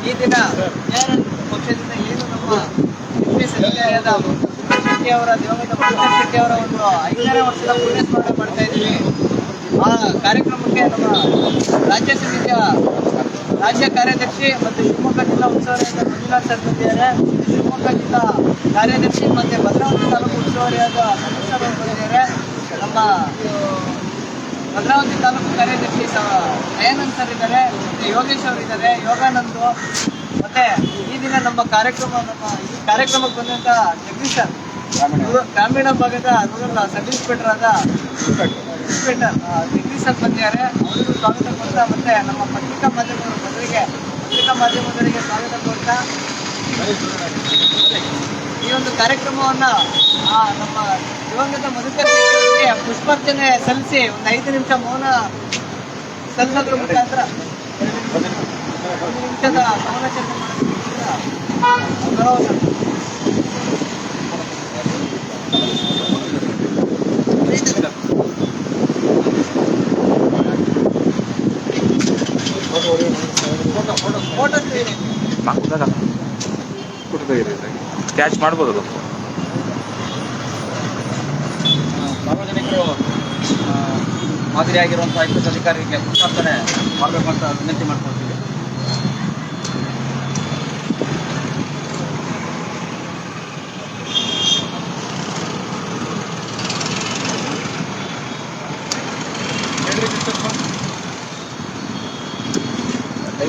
ಈ ದಿನ ಪಕ್ಷದಿಂದ ಏನು ನಮ್ಮ ಎಂ ಪಿ ಸಚಿವರಾದ ಶೆಟ್ಟಿ ಅವರ ದಿವಂಗತ ಪುಟ್ಟಣ್ಣ ಶೆಟ್ಟಿ ಒಂದು ಐದನೇ ವರ್ಷದ ಪುಣ್ಯ ಸ್ಮರಣೆ ಮಾಡ್ತಾ ಇದ್ದೀವಿ. ಆ ಕಾರ್ಯಕ್ರಮಕ್ಕೆ ನಮ್ಮ ರಾಜ್ಯ ಸಮಿತಿಯ ರಾಜ್ಯ ಕಾರ್ಯದರ್ಶಿ ಮತ್ತು ಶಿವಮೊಗ್ಗ ಜಿಲ್ಲಾ ಉಸ್ತುವಾರಿಯಾದ ಮಂಜುನಾಥ್ ಸರ್ ಬಂದಿದ್ದಾರೆ. ಶಿವಮೊಗ್ಗ ಜಿಲ್ಲಾ ಕಾರ್ಯದರ್ಶಿ ಮತ್ತು ಭದ್ರಾವತಿ ತಾಲೂಕು ಉಸ್ತುವಾರಿಯಾದ ಸಂತೋಷ್ ಅವರು ಬಂದಿದ್ದಾರೆ. ನಮ್ಮ ಭದ್ರಾವತಿ ತಾಲೂಕು ಕಾರ್ಯದರ್ಶಿ ದಯಾನಂದ್ ಸರ್ ಇದ್ದಾರೆ ಮತ್ತು ಯೋಗೇಶ್ ಅವರು ಇದ್ದಾರೆ ಯೋಗಾನಂದ್ ಮತ್ತು ಈ ದಿನ ನಮ್ಮ ಕಾರ್ಯಕ್ರಮ ನಮ್ಮ ಈ ಕಾರ್ಯಕ್ರಮಕ್ಕೆ ಬಂದಂಥ ಜಗದೀಶ್ ಸರ್. ಗ್ರಾಮೀಣ. ಭಾಗದ ರೂರಲ್ ಸಬ್ ಇನ್ಸ್ಪೆಕ್ಟರ್ ಆದ ಜಗದೀಶ್ ಸರ್ ಬಂದಿದ್ದಾರೆ ಅವರಿಗೂ ಸ್ವಾಗತ ಕೊಡ್ತಾ ಮತ್ತೆ ನಮ್ಮ ಪತ್ರಿಕಾ ಮಾಧ್ಯಮದವರು ಮೊದಲಿಗೆ ಪತ್ರಿಕಾ ಮಾಧ್ಯಮದವರಿಗೆ ಸ್ವಾಗತ ಕೊಡ್ತಾ. ಈ ಒಂದು ಕಾರ್ಯಕ್ರಮವನ್ನ ನಮ್ಮ ದಿವಂಗತ ಮಧುಕರಿಗೆ ಪುಷ್ಪಾರ್ಚನೆ ಸಲ್ಲಿಸಿ ಒಂದು ಐದು ನಿಮಿಷ ಮೌನ ಸಲ್ಲಿಸೋದ್ರ ಮುಖಾಂತರ ನಿಮಿಷದ ಮೌನಾಚರಣೆ ಮಾಡೋದ್ರ ಗೌರವ ತೆಗೀರಿ. ಕ್ಯಾಚ್ ಮಾಡ್ಬೋದು ಅದು. ಸಾರ್ವಜನಿಕರು ಆ, ಮಾದರಿಯಾಗಿರುವಂಥ ಐ ಪಿ ಎಸ್ ಅಧಿಕಾರಿಗೆ ಪುಷ್ಪಾರ್ಚನೆ ಮಾಡಬೇಕು ಅಂತ ವಿನಂತಿ ಮಾಡ್ಕೊಳ್ತೀವಿ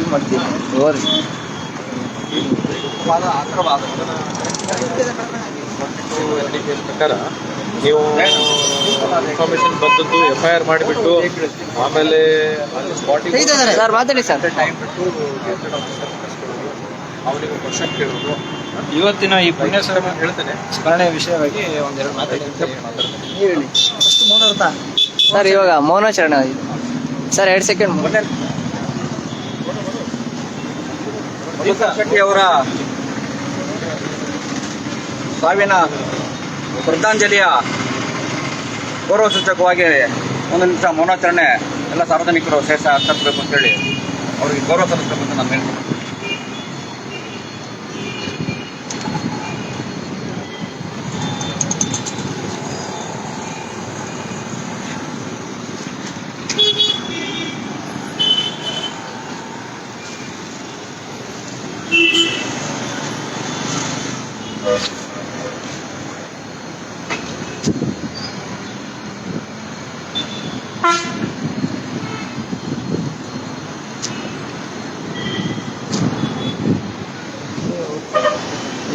ವಾದ ಹತ್ರ ಪ್ರಕಾರ ನೀವು ಇನ್ಫಾರ್ಮೇಶನ್ ಬಂದದ್ದು ಎಫ್ ಐ ಆರ್ ಮಾಡಿಬಿಟ್ಟು ಆಮೇಲೆ ಸರ್ ಮಾತಾಡಿ ಸರ್. ಟೈಮ್ ಬಿಟ್ಟು ಗೆಜೆಟೆಡ್ ಆಫೀಸರ್ ಅವನಿಗೆ ಕ್ವಶನ್ ಕೇಳೋದು. ಇವತ್ತಿನ ಈ ಪುಣ್ಯ ಪುಣ್ಯಸ್ಮರಣೆ ಹೇಳ್ತೇನೆ. ಸ್ಮರಣೆ ವಿಷಯವಾಗಿ ಒಂದೆರಡು ಮಾತಾಡಿ ಸರ್ ಇವಾಗ ಮೌನಾಚರಣೆ ಸರ್ ಎರಡು ಸೆಕೆಂಡ್ ಮಧುಕರ್ ಶೆಟ್ಟಿ ಅವರ ಸಾವಿನ ಶ್ರದ್ಧಾಂಜಲಿಯ ಗೌರವ ಸೂಚಕವಾಗಿ ಒಂದು ನಿಮಿಷ ಮೌನಾಚರಣೆ ಎಲ್ಲ ಸಾರ್ವಜನಿಕರು ಸೇರಿಸ ಅರ್ಥಿಸಬೇಕು ಅಂತೇಳಿ ಅವರಿಗೆ ಗೌರವ ಸಲ್ಲಿಸಬೇಕು ಅಂತ ನಾನು ಹೇಳ್ತೀನಿ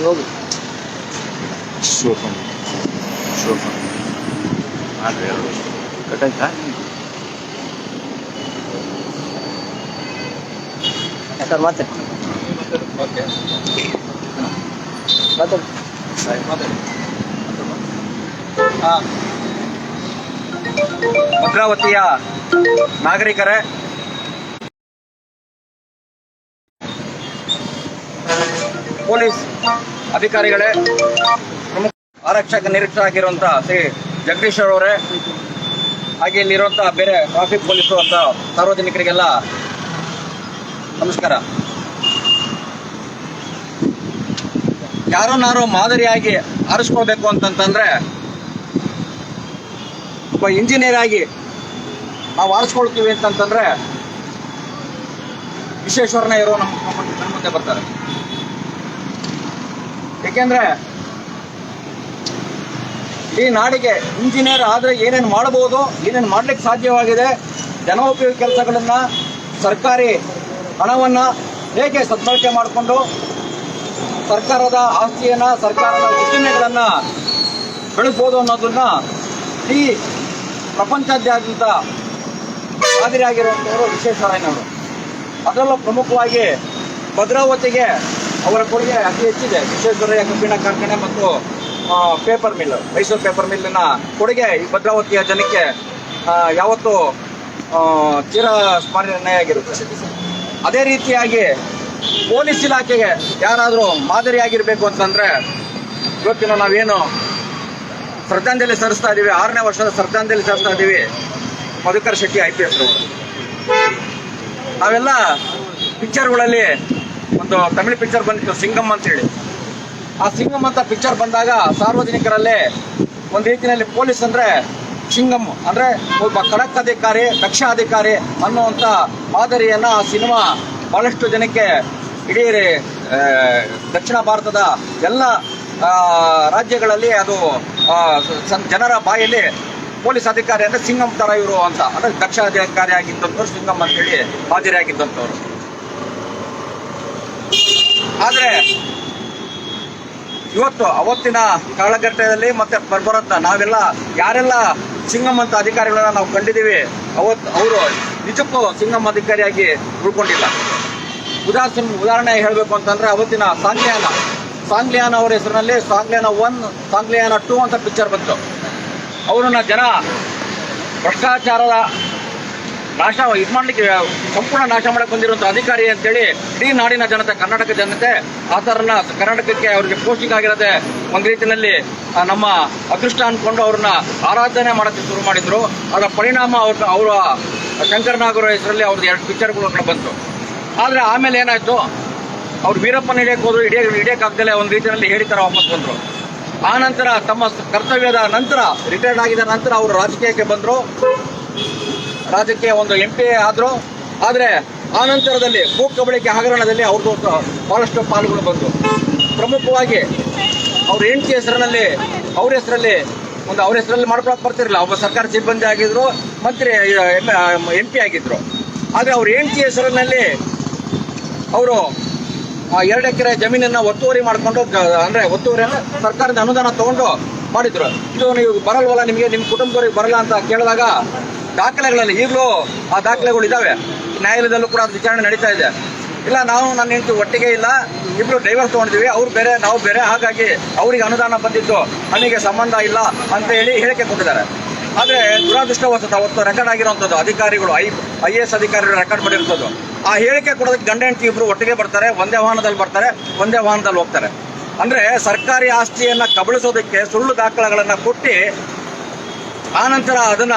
ಹೋಗಿ. ಶೋಫನ್ ಶೋಫನ್ ಆದರೆ ಕಟ್ಟಾಯ್ತಾ ಸರ್ ಮಾತಾಡಿ. ಓಕೆ ಮಾತಾಡಿ. ಆ, ಭದ್ರಾವತಿಯ ನಾಗರಿಕರೇ. ಪೊಲೀಸ್. ಅಧಿಕಾರಿಗಳೇ, ಪ್ರಮುಖ ಆರಕ್ಷಕ ನಿರೀಕ್ಷಕ ಆಗಿರುವಂಥ ಶ್ರೀ ಜಗದೀಶ್ ಅವರೇ, ಹಾಗೆ ಇಲ್ಲಿರುವಂಥ ಬೇರೆ ಟ್ರಾಫಿಕ್ ಪೊಲೀಸರು ಅಂತ ಸಾರ್ವಜನಿಕರಿಗೆಲ್ಲ ನಮಸ್ಕಾರ. ಯಾರನ್ನಾರು ಮಾದರಿಯಾಗಿ ಆರಿಸ್ಕೋಬೇಕು ಅಂತಂತಂದ್ರೆ, ಒಬ್ಬ ಇಂಜಿನಿಯರ್ ಆಗಿ ನಾವು ಆರಿಸ್ಕೊಳ್ತೀವಿ ಅಂತಂತಂದ್ರೆ, ವಿಶ್ವೇಶ್ವರನೇ ಇರೋ ನಮ್ಮ ಮುಂದೆ ಬರ್ತಾರೆ. ಏಕೆಂದ್ರೆ ಈ ನಾಡಿಗೆ ಇಂಜಿನಿಯರ್ ಆದರೆ ಏನೇನು ಮಾಡಬಹುದು, ಏನೇನು ಮಾಡ್ಲಿಕ್ಕೆ ಸಾಧ್ಯವಾಗಿದೆ ಜನೋಪಯೋಗಿ ಕೆಲಸಗಳನ್ನು ಸರ್ಕಾರಿ ಹಣವನ್ನು ಹೇಗೆ ಸದ್ಬಳಕೆ ಮಾಡಿಕೊಂಡು ಸರ್ಕಾರದ ಆಸ್ತಿಯನ್ನು, ಸರ್ಕಾರದ ಉದ್ದಿಮೆಗಳನ್ನ ಬೆಳೆಸ್ಬೋದು ಅನ್ನೋದನ್ನ ಈ ಪ್ರಪಂಚಾದ್ಯಂತ ಮಾದರಿಯಾಗಿರುವಂಥವರು ವಿಶ್ವೇಶ್ವರಯ್ಯನವರು ಅದರಲ್ಲೂ ಪ್ರಮುಖವಾಗಿ ಭದ್ರಾವತಿಗೆ ಅವರ ಕೊಡುಗೆ ಅತಿ ಹೆಚ್ಚಿದೆ. ವಿಶ್ವೇಶ್ವರಯ್ಯ ಕಬ್ಬಿಣ ಕಾರ್ಖಾನೆ ಮತ್ತು ಪೇಪರ್ ಮಿಲ್ ಮೈಸೂರು ಪೇಪರ್ ಮಿಲ್ಲಿನ ಕೊಡುಗೆ ಈ ಭದ್ರಾವತಿಯ ಜನಕ್ಕೆ ಯಾವತ್ತೂ ಚಿರ ಸ್ಮರಣೆಯಾಗಿರುತ್ತೆ. ಅದೇ ರೀತಿಯಾಗಿ ಪೊಲೀಸ್ ಇಲಾಖೆಗೆ ಯಾರಾದರೂ ಮಾದರಿಯಾಗಿರಬೇಕು ಅಂತಂದರೆ, ಇವತ್ತಿನ ನಾವೇನು ಶ್ರದ್ಧಾಂಜಲಿ ಸಲ್ಲಿಸ್ತಾ ಇದ್ದೀವಿ ಆರನೇ ವರ್ಷದ ಶ್ರದ್ಧಾಂಜಲಿ ಸಲ್ಲಿಸ್ತಾ ಇದ್ದೀವಿ Madhukar Shetty I P S ನಾವೆಲ್ಲ ಪಿಕ್ಚರ್ಗಳಲ್ಲಿ ಒಂದು ತಮಿಳು ಪಿಕ್ಚರ್ ಬಂದಿತ್ತು, ಸಿಂಗಮ್ ಅಂತೇಳಿ. ಆ ಸಿಂಗಮ್ ಅಂತ ಪಿಕ್ಚರ್ ಬಂದಾಗ ಸಾರ್ವಜನಿಕರಲ್ಲೇ ಒಂದು ರೀತಿಯಲ್ಲಿ ಪೊಲೀಸ್ ಅಂದ್ರೆ ಸಿಂಗಮ್ ಅಂದ್ರೆ ಒಬ್ಬ ಖಡಕ್ ಅಧಿಕಾರಿ, ದಕ್ಷ ಅಧಿಕಾರಿ ಅನ್ನುವಂಥ ಮಾದರಿಯನ್ನ ಆ ಸಿನಿಮಾ ಬಹಳಷ್ಟು ಜನಕ್ಕೆ ಇಡೀ ದಕ್ಷಿಣ ಭಾರತದ ಎಲ್ಲ ರಾಜ್ಯಗಳಲ್ಲಿ ಅದು ಜನರ ಬಾಯಲ್ಲಿ ಪೊಲೀಸ್ ಅಧಿಕಾರಿ ಅಂದ್ರೆ ಸಿಂಗಮ್ ತರ ಇವರು ಅಂತ. ಅಂದ್ರೆ ದಕ್ಷ ಅಧಿಕಾರಿ ಆಗಿದ್ದಂಥವ್ರು ಸಿಂಗಮ್ ಅಂತೇಳಿ ಮಾದರಿ ಆಗಿದ್ದಂಥವ್ರು ಆದ್ರೆ ಇವತ್ತು ಅವತ್ತಿನ ಕಾಲಘಟ್ಟದಲ್ಲಿ ಮತ್ತೆ ಬರ್ಬರತ್ತ ನಾವೆಲ್ಲ ಯಾರೆಲ್ಲ ಸಿಂಗಮ್ ಅಂತ ಅಧಿಕಾರಿಗಳನ್ನ ನಾವು ಕಂಡಿದ್ದೀವಿ ಅವತ್ತು ಅವರು ನಿಜಕ್ಕೂ ಸಿಂಗಮ್ ಅಧಿಕಾರಿಯಾಗಿ ಉಳ್ಕೊಂಡಿಲ್ಲ. ಉದಾಹರಣೆ ಉದಾಹರಣೆ ಹೇಳಬೇಕು ಅಂತಂದ್ರೆ ಅವತ್ತಿನ ಸಾಂಗ್ಲಿಯಾನ. ಸಾಂಗ್ಲಿಯಾನ ಅವರ ಹೆಸರಿನಲ್ಲಿ ಸಾಂಗ್ಲಿಯಾನ ಒನ್, ಸಾಂಗ್ಲಿಯಾನ ಟೂ ಅಂತ ಪಿಕ್ಚರ್ ಬಂತು. ಅವರನ್ನ ಜನ ಭ್ರಷ್ಟಾಚಾರದ ನಾಶ ಇದು ಮಾಡಲಿಕ್ಕೆ ಸಂಪೂರ್ಣ ನಾಶ ಮಾಡಕ್ಕೆ ಬಂದಿರುವಂತ ಅಧಿಕಾರಿ ಅಂತೇಳಿ ಇಡೀ ನಾಡಿನ ಜನತೆ ಕರ್ನಾಟಕ ಜನತೆ ಆ ಥರನ ಕರ್ನಾಟಕಕ್ಕೆ ಅವರಿಗೆ ಪೋಸ್ಟಿಂಗ್ ಆಗಿರದೆ ಒಂದು ರೀತಿಯಲ್ಲಿ ನಮ್ಮ ಅದೃಷ್ಟ ಅನ್ಕೊಂಡು ಅವ್ರನ್ನ ಆರಾಧನೆ ಮಾಡಕ್ಕೆ ಶುರು ಮಾಡಿದ್ರು. ಅದರ ಪರಿಣಾಮ ಅವ್ರ ಅವರ ಶಂಕರನಾಗರ ಹೆಸರಲ್ಲಿ ಅವ್ರದ್ದು ಎರಡು ಪಿಕ್ಚರ್ಗಳು ಬಂತು. ಆದರೆ ಆಮೇಲೆ ಏನಾಯ್ತು? ಅವ್ರು ವೀರಪ್ಪನ ಹಿಡಿಯಕ್ಕೆ ಹೋದ್ರು, ಹಿಡಿಯ ಹಿಡಿಯಕ್ಕಾಗ್ದಲೆ ಒಂದು ರೀತಿಯಲ್ಲಿ ಹೇಳಿ ತರ ವಾಪಸ್ ಬಂದ್ರು. ಆ ನಂತರ ತಮ್ಮ ಕರ್ತವ್ಯದ ನಂತರ ರಿಟೈರ್ಡ್ ಆಗಿದ ನಂತರ ಅವರು ರಾಜಕೀಯಕ್ಕೆ ಬಂದ್ರು. ರಾಜ್ಯಕ್ಕೆ ಒಂದು ಎಂ ಪಿ ಆದ್ರು, ಆದರೆ ಆ ನಂತರದಲ್ಲಿ ಭೂ ಕಬಳಿಕೆ ಹಗರಣದಲ್ಲಿ ಅವ್ರದ್ದು ಬಹಳಷ್ಟು ಪಾಲುಗಳು ಬಂತು ಪ್ರಮುಖವಾಗಿ ಅವ್ರ ಹೆಂಡತಿ ಹೆಸರಿನಲ್ಲಿ, ಅವ್ರ ಹೆಸರಲ್ಲಿ, ಒಂದು ಅವ್ರ ಹೆಸರಲ್ಲಿ ಮಾಡ್ಕೊಳಕ್ ಬರ್ತಿರಲಿಲ್ಲ. ಒಬ್ಬ ಸರ್ಕಾರಿ ಸಿಬ್ಬಂದಿ ಆಗಿದ್ರು, ಮಂತ್ರಿ, ಎಂ ಪಿ ಆಗಿದ್ರು. ಆದರೆ ಅವ್ರ ಹೆಂಡತಿ ಹೆಸರಿನಲ್ಲಿ ಅವರು ಎರಡು ಎಕರೆ ಜಮೀನನ್ನ ಒತ್ತುವರಿ ಮಾಡ್ಕೊಂಡು ಅಂದ್ರೆ ಒತ್ತುವರಿಯನ್ನ ಸರ್ಕಾರದ ಅನುದಾನ ತಗೊಂಡು ಮಾಡಿದ್ರು. ಇದು ನೀವು ಬರಲ್ವಲ್ಲ ನಿಮಗೆ ನಿಮ್ಮ ಕುಟುಂಬದವ್ರಿಗೆ ಬರಲ್ಲ ಅಂತ ಕೇಳಿದಾಗ ದಾಖಲೆಗಳಲ್ಲಿ ಈಗಲೂ ಆ ದಾಖಲೆಗಳು ಇದಾವೆ. ನ್ಯಾಯಾಲಯದಲ್ಲೂ ಕೂಡ ಅದು ವಿಚಾರಣೆ ನಡೀತಾ ಇದೆ. ಇಲ್ಲ, ನಾವು ನನ್ನ ಹೆಂಡತಿ ಒಟ್ಟಿಗೆ ಇಲ್ಲ. ಇಬ್ರು ಡ್ರೈವರ್ ತಗೊಂಡಿದ್ವಿ ಅವ್ರು ಬೇರೆ, ನಾವು ಬೇರೆ. ಹಾಗಾಗಿ ಅವರಿಗೆ ಅನುದಾನ ಬಂದಿದ್ದು ನನಗೆ ಸಂಬಂಧ ಇಲ್ಲ ಅಂತ ಹೇಳಿ ಹೇಳಿಕೆ ಕೊಟ್ಟಿದ್ದಾರೆ. ಆದ್ರೆ ದುರಾದೃಷ್ಟವಶತ ಅವತ್ತು ರೆಕಾರ್ಡ್ ಆಗಿರುವಂತದ್ದು ಅಧಿಕಾರಿಗಳು, ಐ ಐ ಎಸ್ ಅಧಿಕಾರಿಗಳು ರೆಕಾರ್ಡ್ ಮಾಡಿರ್ತದ್ದು ಆ ಹೇಳಿಕೆ ಕೊಡೋದಕ್ಕೆ ಗಂಡ ಹೆಂಡತಿ ಇಬ್ರು ಒಟ್ಟಿಗೆ ಬರ್ತಾರೆ, ಒಂದೇ ವಾಹನದಲ್ಲಿ ಬರ್ತಾರೆ, ಒಂದೇ ವಾಹನದಲ್ಲಿ ಹೋಗ್ತಾರೆ. ಅಂದ್ರೆ ಸರ್ಕಾರಿ ಆಸ್ತಿಯನ್ನ ಕಬಳಿಸೋದಕ್ಕೆ ಸುಳ್ಳು ದಾಖಲೆಗಳನ್ನ ಕೊಟ್ಟು ಆನಂತರ ಅದನ್ನ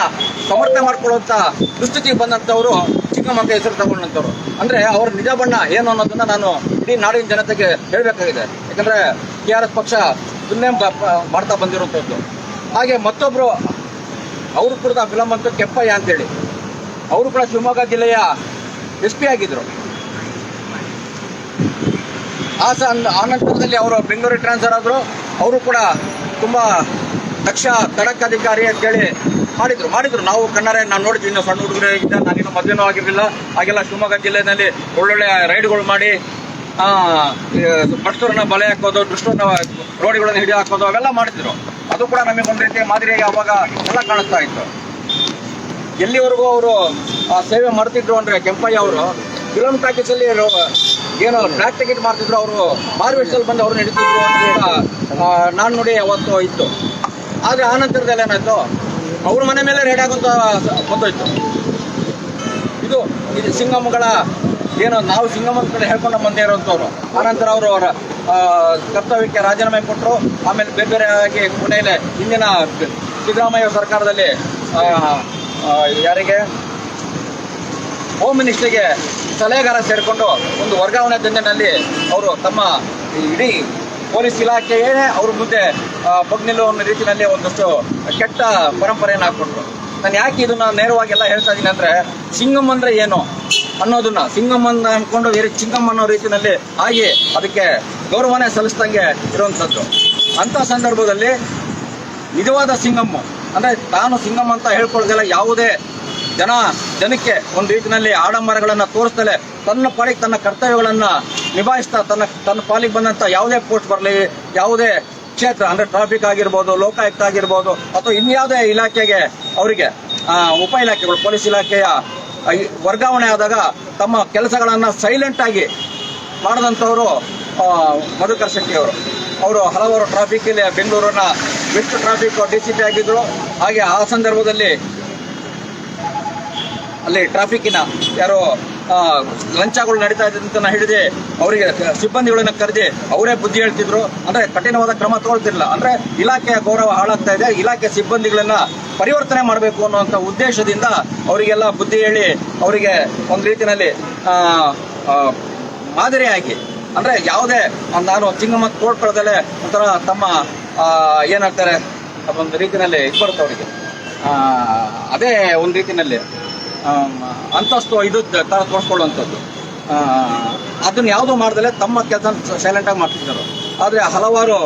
ಸಮರ್ಥನೆ ಮಾಡ್ಕೊಳ್ಳುವಂತ ದುಸ್ಥಿತಿಗೆ ಬಂದಂತವರು ಚಿಕ್ಕಮಕ್ಕ ಹೆಸರು ತಗೊಂಡಂತವ್ರು. ಅಂದ್ರೆ ಅವ್ರ ನಿಜ ಬಣ್ಣ ಏನು ಅನ್ನೋದನ್ನ ನಾನು ಇಡೀ ನಾಡಿನ ಜನತೆಗೆ ಹೇಳಬೇಕಾಗಿದೆ. ಯಾಕಂದ್ರೆ ಟಿ ಆರ್ ಎಸ್ ಪಕ್ಷ ಸುಮ್ಮನೆ ಮಾಡ್ತಾ ಬಂದಿರುವಂತದ್ದು. ಹಾಗೆ ಮತ್ತೊಬ್ರು, ಅವರು ಕೂಡ ಅಂತ ಕೆಂಪಯ್ಯ ಅಂತೇಳಿ. ಅವರು ಕೂಡ ಶಿವಮೊಗ್ಗ ಜಿಲ್ಲೆಯ ಎಸ್ ಪಿ ಆಗಿದ್ರು. ಆ ಸ ಆ ನಂತರದಲ್ಲಿ ಅವರು ಬೆಂಗಳೂರಿಗೆ ಟ್ರಾನ್ಸ್ಫರ್ ಆದ್ರು. ಅವರು ಕೂಡ ತುಂಬಾ ದಕ್ಷ ಖಡಕ್ ಅಧಿಕಾರಿ ಅಂತೇಳಿ ಮಾಡಿದ್ರು. ಮಾಡಿದ್ರು. ನಾವು ಕಣ್ಣಾರೆ, ನಾನು ನೋಡಿದ್ವಿ. ಇನ್ನು ಸಣ್ಣ ಹುಡುಗರು ಇದ್ದ ನಾನಿನ್ನು ಮದುವೆನೂ ಆಗಿರಲಿಲ್ಲ. ಹಾಗೆಲ್ಲ ಶಿವಮೊಗ್ಗ ಜಿಲ್ಲೆನಲ್ಲಿ ಒಳ್ಳೊಳ್ಳೆ ರೈಡ್ಗಳು ಮಾಡಿ ಈ ಬಲೆ ಹಾಕೋದು ದುಷ್ಟರನ್ನ ರೋಡಿಗಳನ್ನ ಹಿಡಿ ಹಾಕೋದು, ಅವೆಲ್ಲ ಮಾಡಿದ್ರು. ಅದು ಕೂಡ ನಮಗೆ ಒಂದು ರೀತಿಯ ಮಾದರಿಯಾಗಿ ಅವಾಗ ಎಲ್ಲ ಕಾಣಿಸ್ತಾ ಇತ್ತು. ಎಲ್ಲಿವರೆಗೂ ಅವರು ಸೇವೆ ಮಾಡ್ತಿದ್ರು ಅಂದ್ರೆ ಕೆಂಪಯ್ಯ ಅವರು ಫಿಲಮ್ ಟಾಕೀಸ್ ಅಲ್ಲಿ ರೋ- ಏನು ಬ್ಲ್ಯಾಕ್ ಟಿಕೆಟ್ ಮಾಡ್ತಿದ್ರು ಅವರು ಮಾರ್ವೆಟ್ಸಲ್ಲಿ ಬಂದು ಅವ್ರು ನಡೀತಿದ್ರು ಅಂತ ನಾನು ನೋಡಿ ಅವತ್ತು ಇತ್ತು. ಆದ್ರೆ ಆ ನಂತರದಲ್ಲಿ ಏನಾಯ್ತು? ಅವ್ರ ಮನೆ ಮೇಲೆ ರೇಡ್ ಆಗುವಂತ ಬಂದೋಯ್ತು ಇದು ಇದು ಸಿಂಗಮ್ಮಗಳ ಏನು, ನಾವು ಸಿಂಗಮ್ಮನ ಕಡೆ ಹೇಳ್ಕೊಂಡು ಬಂದೇ ಇರುವಂಥವ್ರು ಆನಂತರ ಅವರು ಅವರ ಕರ್ತವ್ಯಕ್ಕೆ ರಾಜೀನಾಮೆ ಕೊಟ್ಟರು ಆಮೇಲೆ ಬೇರೆ ಬೇರೆ ಆಗಿ ಕೊನೆಯಲ್ಲಿ ಹಿಂದಿನ ಸಿದ್ದರಾಮಯ್ಯ ಸರ್ಕಾರದಲ್ಲಿ ಯಾರಿಗೆ? ಹೋಮ್ ಮಿನಿಸ್ಟ್ರಿಗೆ ಸಲಹೆಗಾರ ಸೇರಿಕೊಂಡು ಒಂದು ವರ್ಗಾವಣೆ ದಂಧೆನಲ್ಲಿ ಅವರು ತಮ್ಮ ಇಡೀ ಪೊಲೀಸ್ ಇಲಾಖೆಯೇ ಅವ್ರ ಮುಂದೆ ಆ, ಬಗ್ನಿಲ್ಲೋ ಅನ್ನೋ ರೀತಿಯಲ್ಲಿ ಒಂದಷ್ಟು ಕೆಟ್ಟ ಪರಂಪರೆಯನ್ನು ಹಾಕೊಂಡ್ರು ನಾನು ಯಾಕೆ ಇದನ್ನ ನೇರವಾಗಿ ಎಲ್ಲ ಹೇಳ್ತಾ ಇದ್ದೀನಿ ಅಂದ್ರೆ ಸಿಂಗಮ್ ಅಂದ್ರೆ ಏನು ಅನ್ನೋದನ್ನ ಸಿಂಗಮ್ ಅಂತ ಅನ್ಕೊಂಡು ಬೇರೆ ಚಿಂಗಮ್ ಅನ್ನೋ ರೀತಿಯಲ್ಲಿ ಆಗಿ ಅದಕ್ಕೆ ಗೌರವನೇ ಸಲ್ಲಿಸ್ದಂಗೆ ಇರುವಂಥದ್ದು. ಅಂತ ಸಂದರ್ಭದಲ್ಲಿ ನಿಜವಾದ ಸಿಂಗಮ್ಮು ಅಂದ್ರೆ ತಾನು ಸಿಂಗಮ್ ಅಂತ ಹೇಳ್ಕೊಳ್ದಲ್ಲ ಯಾವುದೇ ಜನ, ಜನಕ್ಕೆ ಒಂದು ರೀತಿಯಲ್ಲಿ ಆಡಂಬರಗಳನ್ನ ತೋರಿಸ್ತಲೇ ತನ್ನ ಪಾಲಿಗೆ ತನ್ನ ಕರ್ತವ್ಯಗಳನ್ನ ನಿಭಾಯಿಸ್ತಾ ತನ್ನ ತನ್ನ ಪಾಲಿಗೆ ಬಂದಂತ ಯಾವುದೇ ಪೋಸ್ಟ್ ಬರಲಿ, ಯಾವುದೇ ಕ್ಷೇತ್ರ, ಅಂದ್ರೆ ಟ್ರಾಫಿಕ್ ಆಗಿರ್ಬೋದು, ಲೋಕಾಯುಕ್ತ ಆಗಿರ್ಬೋದು, ಅಥವಾ ಇನ್ಯಾವುದೇ ಇಲಾಖೆಗೆ ಅವರಿಗೆ ಉಪ ಇಲಾಖೆಗಳು, ಪೊಲೀಸ್ ಇಲಾಖೆಯ ವರ್ಗಾವಣೆ ಆದಾಗ ತಮ್ಮ ಕೆಲಸಗಳನ್ನ ಸೈಲೆಂಟ್ ಆಗಿ ಮಾಡಿದಂಥವರು ಮಧುಕರ್ ಶೆಟ್ಟಿ ಅವರು. ಅವರು ಹಲವಾರು ಟ್ರಾಫಿಕ್ ಇಲ್ಲಿ ಬೆಂಗಳೂರನ್ನ best traffic D C P ಆಗಿದ್ರು. ಹಾಗೆ ಆ ಸಂದರ್ಭದಲ್ಲಿ ಅಲ್ಲಿ ಟ್ರಾಫಿಕ್ಕಿನ ಯಾರೋ ಲಂಚಗಳು ನಡೀತಾ ಇದ್ದಂತ ಹಿಡಿದು ಅವರಿಗೆ ಸಿಬ್ಬಂದಿಗಳನ್ನ ಕರೆದಿ, ಅವರೇ ಬುದ್ಧಿ ಹೇಳ್ತಿದ್ರು. ಅಂದ್ರೆ ಕಠಿಣವಾದ ಕ್ರಮ ತಗೊಳ್ತಿರ್ಲಿಲ್ಲ. ಅಂದ್ರೆ ಇಲಾಖೆಯ ಗೌರವ ಹಾಳಾಗ್ತಾ ಇದೆ, ಇಲಾಖೆ ಸಿಬ್ಬಂದಿಗಳನ್ನ ಪರಿವರ್ತನೆ ಮಾಡಬೇಕು ಅನ್ನುವಂಥ ಉದ್ದೇಶದಿಂದ ಅವರಿಗೆಲ್ಲ ಬುದ್ಧಿ ಹೇಳಿ, ಅವರಿಗೆ ಒಂದು ರೀತಿಯಲ್ಲಿ ಮಾದರಿಯಾಗಿ, ಅಂದ್ರೆ ಯಾವುದೇ ನಾನು ಚಿಂಗಮ್ಮ ತೋಡ್ಕೊಳ್ಳದಲ್ಲೇ ಒಂಥರ ತಮ್ಮ ಏನಾಗ್ತಾರೆ ಒಂದು ರೀತಿಯಲ್ಲಿ ಇದು ಬರುತ್ತೆ ಅವರಿಗೆ. ಅದೇ ಒಂದು ರೀತಿಯಲ್ಲಿ. ಅಂತಸ್ತು ಇದು ತರ ತೋರಿಸ್ಕೊಳ್ಳುವಂಥದ್ದು. ಅದನ್ನು ಯಾವುದೂ ಮಾಡ್ದಲೆ ತಮ್ಮ ಕೆಲಸ ಸೈಲೆಂಟಾಗಿ ಮಾಡ್ತಿದ್ದರು. ಆದರೆ ಹಲವಾರು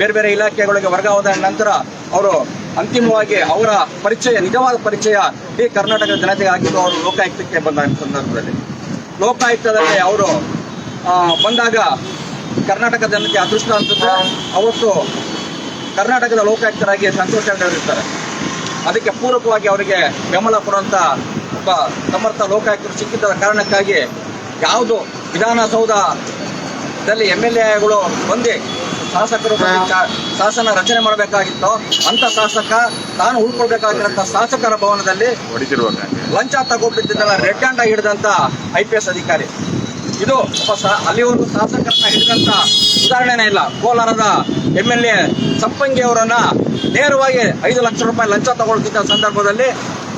ಬೇರೆ ಬೇರೆ ಇಲಾಖೆಗಳಿಗೆ ವರ್ಗಾವಣೆ ನಂತರ ಅವರು ಅಂತಿಮವಾಗಿ ಅವರ ಪರಿಚಯ, ನಿಜವಾದ ಪರಿಚಯ ಈ ಕರ್ನಾಟಕದ ಜನತೆಗೆ ಆಗಿದ್ದು ಅವರು ಲೋಕಾಯುಕ್ತಕ್ಕೆ ಬಂದ ಸಂದರ್ಭದಲ್ಲಿ. ಲೋಕಾಯುಕ್ತದಲ್ಲಿ ಅವರು ಬಂದಾಗ ಕರ್ನಾಟಕ ಜನತೆ ಅದೃಷ್ಟ ಅನ್ಸುತ್ತೆ ಅವತ್ತು ಕರ್ನಾಟಕದ ಲೋಕಾಯುಕ್ತರಾಗಿ ಸಂತೋಷ ಅದಕ್ಕೆ ಪೂರಕವಾಗಿ ಅವರಿಗೆ ಬೆಂಬಲ ಕೊಡುವಂತ ಒಬ್ಬ ಸಮರ್ಥ ಲೋಕಾಯುಕ್ತರು ಸಿಕ್ಕಿದ್ದ ಕಾರಣಕ್ಕಾಗಿ ಯಾವುದು ವಿಧಾನಸೌಧದಲ್ಲಿ ಎಂ ಎಲ್ ಎಗಳು ಬಂದು ಶಾಸಕರು ಶಾಸನ ರಚನೆ ಮಾಡಬೇಕಾಗಿತ್ತು ಅಂತ ಶಾಸಕ ತಾನು ಉಳ್ಕೊಳ್ಬೇಕಾಗಿರೋ ಶಾಸಕರ ಭವನದಲ್ಲಿ ಲಂಚ ತಗೊಂಡ್ಬಿಟ್ಟಿದ್ದಲ್ಲ ರೆಡ್ ಹ್ಯಾಂಡ್ ಆಗಿ ಹಿಡಿದಂತ ಐ ಪಿ ಎಸ್ ಅಧಿಕಾರಿ. ಇದು ಅಲ್ಲಿವರೆಗೂ ಶಾಸಕರನ್ನ ಹಿಡಿದಂತ ಉದಾಹರಣೆನೇ ಇಲ್ಲ. ಕೋಲಾರದ ಎಂ ಎಲ್ ಎ ಸಂಪಂಗಿ ಅವರನ್ನ ನೇರವಾಗಿ ಐದು ಲಕ್ಷ ರೂಪಾಯಿ ಲಂಚ ತಗೊಳ್ತಿದ್ದ ಸಂದರ್ಭದಲ್ಲಿ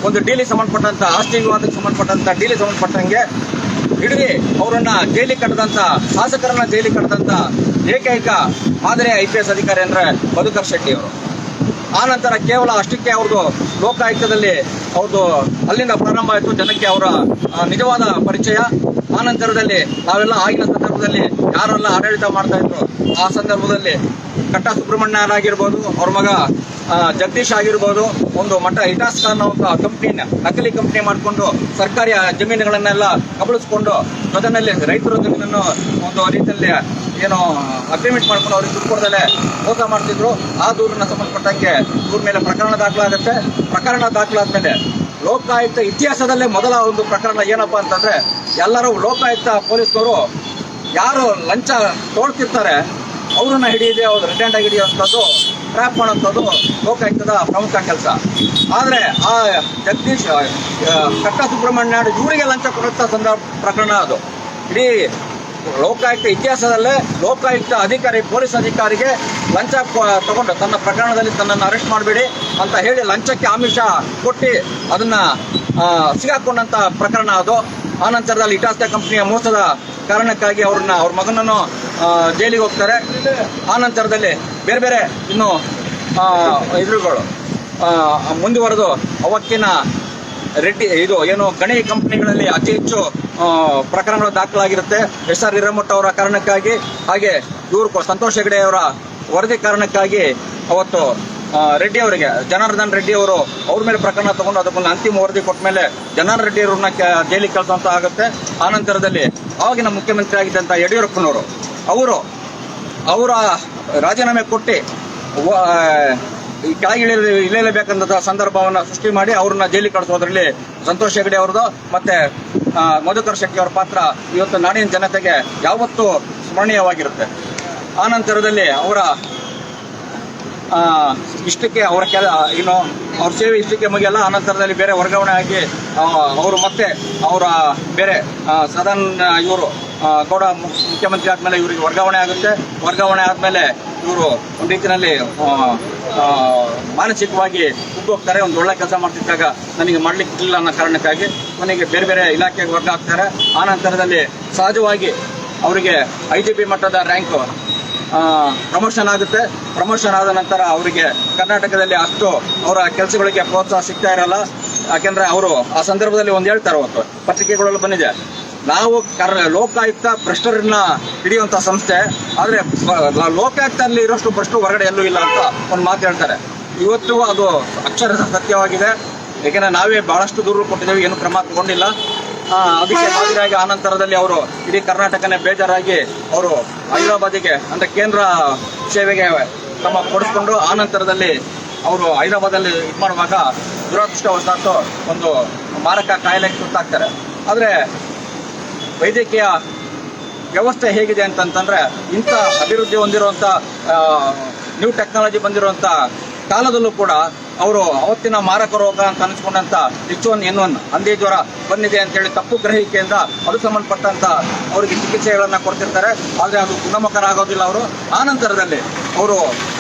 ಒಂದು ಡೀಲಿಗೆ ಸಂಬಂಧಪಟ್ಟಂತ ಆಸ್ತಿ ವಿವಾದಕ್ಕೆ ಸಂಬಂಧಪಟ್ಟಂತ, ಡೀಲಿಗೆ ಸಂಬಂಧಪಟ್ಟಂಗೆ ಹಿಡಿದು ಅವರನ್ನ ಜೈಲಿಗೆ ಕಟ್ಟದಂತ, ಶಾಸಕರನ್ನ ಜೈಲಿಗೆ ಕಟ್ಟದಂತ ಏಕೈಕ ಮಾದರಿ ಐ ಪಿ ಎಸ್ ಅಧಿಕಾರಿ ಅಂದ್ರೆ ಮಧುಕರ್ ಶೆಟ್ಟಿ ಅವರು. ಆ ನಂತರ ಕೇವಲ ಅಷ್ಟಕ್ಕೆ ಅವ್ರದ್ದು ಲೋಕಾಯುಕ್ತದಲ್ಲಿ ಅವ್ರದ್ದು ಅಲ್ಲಿಂದ ಪ್ರಾರಂಭ ಆಯಿತು, ಜನಕ್ಕೆ ಅವರ ನಿಜವಾದ ಪರಿಚಯ. ಆ ನಂತರದಲ್ಲಿ ನಾವೆಲ್ಲ ಆಗಿನ ಸಂದರ್ಭದಲ್ಲಿ ಯಾರೆಲ್ಲ ಆಡಳಿತ ಮಾಡ್ತಾ ಇದ್ರು, ಆ ಸಂದರ್ಭದಲ್ಲಿ ಕಟ್ಟ ಸುಬ್ರಹ್ಮಣ್ಯರಾಗಿರ್ಬೋದು ಅವ್ರ ಮಗ ಜಗದೀಶ್ ಆಗಿರ್ಬೋದು, ಒಂದು ಮಠ ಇಟಾಸ್ ಅನ್ನೋ ಒಂದು ಕಂಪ್ನಿನ ನಕಲಿ ಕಂಪ್ನಿ ಮಾಡಿಕೊಂಡು ಸರ್ಕಾರಿ ಜಮೀನುಗಳನ್ನೆಲ್ಲ ಕಬಳಿಸ್ಕೊಂಡು ಜೊತೆನಲ್ಲಿ ರೈತರ ಜಮೀನನ್ನು ಒಂದು ರೀತಿಯಲ್ಲಿ ಏನು ಅಗ್ರಿಮೆಂಟ್ ಮಾಡ್ಕೊಂಡು ಅವ್ರಿಗೆ ದುಡ್ಡು ಕೊಡದಲ್ಲೇ ಮೋಸ ಮಾಡ್ತಿದ್ರು. ಆ ದೂರನ್ನ ಸಂಬಂಧಪಟ್ಟಂಗೆ ದೂರ ಮೇಲೆ ಪ್ರಕರಣ ದಾಖಲಾಗುತ್ತೆ. ಪ್ರಕರಣ ದಾಖಲಾದ್ಮೇಲೆ ಲೋಕಾಯುಕ್ತ ಇತಿಹಾಸದಲ್ಲೇ ಮೊದಲ ಒಂದು ಪ್ರಕರಣ ಏನಪ್ಪಾ ಅಂತಂದ್ರೆ, ಎಲ್ಲರೂ ಲೋಕಾಯುಕ್ತ ಪೊಲೀಸ್ನವರು ಯಾರು ಲಂಚ ತೋಳ್ತಿರ್ತಾರೆ ಅವ್ರನ್ನ ಹಿಡಿಯದೆ ಅವ್ರು ರಿಟರ್ನ್ ಆಗಿ ಹಿಡಿಯುವಂಥದ್ದು ಟ್ರ್ಯಾಪ್ ಮಾಡೋಂಥದ್ದು ಲೋಕಾಯುಕ್ತದ ಪ್ರಮುಖ ಕೆಲಸ. ಆದರೆ ಆ ಜಗದೀಶ್ ಕಟ್ಟ ಸುಬ್ರಹ್ಮಣ್ಯ ಇವರಿಗೆ ಲಂಚ ಕೊಡುವಂಥ ಸಂದರ್ಭ ಪ್ರಕರಣ ಅದು. ಇಡೀ ಲೋಕಾಯುಕ್ತ ಇತಿಹಾಸದಲ್ಲೇ ಲೋಕಾಯುಕ್ತ ಅಧಿಕಾರಿ, ಪೊಲೀಸ್ ಅಧಿಕಾರಿಗೆ ಲಂಚ ತಗೊಂಡು ತನ್ನ ಪ್ರಕರಣದಲ್ಲಿ ತನ್ನನ್ನು ಅರೆಸ್ಟ್ ಮಾಡಬೇಡಿ ಅಂತ ಹೇಳಿ ಲಂಚಕ್ಕೆ ಆಮಿಷ ಕೊಟ್ಟು ಅದನ್ನು ಸಿಗಾಕೊಂಡಂಥ ಪ್ರಕರಣ ಅದು. ಆ ನಂತರದಲ್ಲಿ ಇಟಾಸ್ಟ ಕಂಪ್ನಿಯ ಮೋಸದ ಕಾರಣಕ್ಕಾಗಿ ಅವ್ರನ್ನ, ಅವ್ರ ಮಗನನ್ನು ಜೈಲಿಗೆ ಹೋಗ್ತಾರೆ. ಆ ನಂತರದಲ್ಲಿ ಬೇರೆ ಬೇರೆ ಇನ್ನು ಇದ್ರುಗಳು ಮುಂದುವರೆದು ಅವತ್ತಿನ ರೆಡ್ಡಿ, ಇದು ಏನು ಗಣಿ ಕಂಪನಿಗಳಲ್ಲಿ ಅತಿ ಹೆಚ್ಚು ಪ್ರಕರಣಗಳು ದಾಖಲಾಗಿರುತ್ತೆ. ಎಸ್ ಆರ್ ಹಿರೇಮಠ ಅವರ ಕಾರಣಕ್ಕಾಗಿ, ಹಾಗೆ ಇವರು ಸಂತೋಷ್ ಹೆಗಡೆ ಅವರ ವರದಿ ಕಾರಣಕ್ಕಾಗಿ ಅವತ್ತು ರೆಡ್ಡಿ ಅವರಿಗೆ, ಜನಾರ್ದನ್ ರೆಡ್ಡಿ ಅವರು ಅವ್ರ ಮೇಲೆ ಪ್ರಕರಣ ತಗೊಂಡು ಅದಕ್ಕೊಂದು ಅಂತಿಮ ವರದಿ ಕೊಟ್ಟ ಮೇಲೆ ಜನಾರ್ದನ್ ರೆಡ್ಡಿ ಅವರನ್ನ ಜೈಲಿಗೆ ಕಳಿಸುವಂತ ಆಗುತ್ತೆ. ಆ ನಂತರದಲ್ಲಿ ಆವಾಗಿನ ಮುಖ್ಯಮಂತ್ರಿ ಆಗಿದ್ದಂತ ಯಡಿಯೂರಪ್ಪನವರು, ಅವರು, ಅವರ ರಾಜೀನಾಮೆ ಕೊಟ್ಟು ಕೆಳಗಿಳಿ ಇಳಿಯಲೇಬೇಕಂತ ಸಂದರ್ಭವನ್ನ ಸೃಷ್ಟಿ ಮಾಡಿ ಅವ್ರನ್ನ ಜೈಲಿ ಕಳಿಸೋದ್ರಲ್ಲಿ ಸಂತೋಷ್ ಹೆಗಡೆ ಅವ್ರದ್ದು, ಮತ್ತೆ ಮಧುಕರ್ ಶೆಟ್ಟಿ ಅವರ ಪಾತ್ರ ಇವತ್ತು ನಾಡಿನ ಜನತೆಗೆ ಯಾವತ್ತೂ ಸ್ಮರಣೀಯವಾಗಿರುತ್ತೆ. ಆ ನಂತರದಲ್ಲಿ ಅವರ ಇಷ್ಟಕ್ಕೆ ಅವರ ಕೆಲ ಏನು ಅವ್ರ ಸೇವೆ ಇಷ್ಟಕ್ಕೆ ಮುಗಿಯಲ್ಲ, ಅನಂತರದಲ್ಲಿ ನಂತರದಲ್ಲಿ ಬೇರೆ ವರ್ಗಾವಣೆ ಆಗಿ ಅವರು ಮತ್ತೆ ಅವರ ಬೇರೆ ಸದನ್ ಇವರು ಗೌಡ ಮುಖ್ಯಮಂತ್ರಿ ಆದಮೇಲೆ ಇವರಿಗೆ ವರ್ಗಾವಣೆ ಆಗುತ್ತೆ. ವರ್ಗಾವಣೆ ಆದಮೇಲೆ ಇವರು ಒಂದು ರೀತಿಯಲ್ಲಿ ಮಾನಸಿಕವಾಗಿ ಹೋಗ್ತಾರೆ ಒಂದು ಒಳ್ಳೆ ಕೆಲಸ ಮಾಡ್ತಿದ್ದಾಗ ನನಗೆ ಮಾಡ್ಲಿಕ್ಕೆ ಇಲ್ಲ ಅನ್ನೋ ಕಾರಣಕ್ಕಾಗಿ ನನಗೆ ಬೇರೆ ಬೇರೆ ಇಲಾಖೆಗೆ ವರ್ಗ ಆಗ್ತಾರೆ ಆ ನಂತರದಲ್ಲಿ ಸಹಜವಾಗಿ ಅವರಿಗೆ ಐ ಮಟ್ಟದ ರ್ಯಾಂಕ್ ಪ್ರಮೋಷನ್ ಆಗುತ್ತೆ. ಪ್ರಮೋಷನ್ ಆದ ನಂತರ ಅವರಿಗೆ ಕರ್ನಾಟಕದಲ್ಲಿ ಅಷ್ಟು ಅವರ ಕೆಲಸಗಳಿಗೆ ಪ್ರೋತ್ಸಾಹ ಸಿಗ್ತಾ ಇರಲ್ಲ. ಯಾಕೆಂದ್ರೆ ಅವರು ಆ ಸಂದರ್ಭದಲ್ಲಿ ಒಂದು ಹೇಳ್ತಾರೆ ಅವತ್ತು ಪತ್ರಿಕೆಗಳಲ್ಲಿ ಬಂದಿದೆ. ನಾವು ಕರ್ ಲೋಕಾಯುಕ್ತ ಭ್ರಷ್ಟರನ್ನ ಹಿಡಿಯುವಂತ ಸಂಸ್ಥೆ, ಆದ್ರೆ ಲೋಕಾಯುಕ್ತ ಲೋಕಾಯುಕ್ತದಲ್ಲಿ ಇರೋಷ್ಟು ಭ್ರಷ್ಟು ಹೊರಗಡೆ ಎಲ್ಲೂ ಇಲ್ಲ ಅಂತ ಒಂದು ಮಾತು ಹೇಳ್ತಾರೆ. ಇವತ್ತು ಅದು ಅಕ್ಷರ ಸತ್ಯವಾಗಿದೆ. ಏಕೆಂದರೆ ನಾವೇ ಬಹಳಷ್ಟು ದೂರು ಕೊಟ್ಟಿದ್ದೇವೆ, ಏನು ಕ್ರಮ ತಗೊಂಡಿಲ್ಲ. ಅದಕ್ಕೆ ಮಾದರಿಯಾಗಿ ಆನಂತರದಲ್ಲಿ ಅವರು ಇಡೀ ಕರ್ನಾಟಕನೇ ಬೇಜಾರಾಗಿ ಅವರು ಹೈದರಾಬಾದಿಗೆ ಅಂದ್ರೆ ಕೇಂದ್ರ ಸೇವೆಗೆ ತಮ್ಮ ಕೊಡಿಸ್ಕೊಂಡು ಆನಂತರದಲ್ಲಿ ಅವರು ಹೈದರಾಬಾದಲ್ಲಿ ಇದು ಮಾಡುವಾಗ ದುರದೃಷ್ಟವಶಾತ್ತು ಒಂದು ಮಾರಕ ಕಾಯಿಲೆಗೆ ತುತ್ತಾಗ್ತಾರೆ. ಆದರೆ ವೈದ್ಯಕೀಯ ವ್ಯವಸ್ಥೆ ಹೇಗಿದೆ ಅಂತಂತಂದ್ರೆ ಇಂಥ ಅಭಿವೃದ್ಧಿ ಹೊಂದಿರುವಂಥ ನ್ಯೂ ಟೆಕ್ನಾಲಜಿ ಬಂದಿರುವಂಥ ಕಾಲದಲ್ಲೂ ಕೂಡ ಅವರು ಅವತ್ತಿನ ಮಾರಕ ರೋಗ ಅಂತ ಅನಿಸ್ಕೊಂಡಂತ ಎಚ್ ಒನ್ ಎನ್ ಒನ್ ಹಂದಿ ಜ್ವರ ಬಂದಿದೆ ಅಂತೇಳಿ ತಪ್ಪು ಗ್ರಹಿಕೆಯಿಂದ ಅದು ಸಂಬಂಧಪಟ್ಟಂತ ಅವರಿಗೆ ಚಿಕಿತ್ಸೆಗಳನ್ನ ಕೊಡ್ತಿರ್ತಾರೆ. ಆದರೆ ಅದು ಗುಣಮುಖರಾಗೋದಿಲ್ಲ ಅವರು. ಆ ನಂತರದಲ್ಲಿ ಅವರು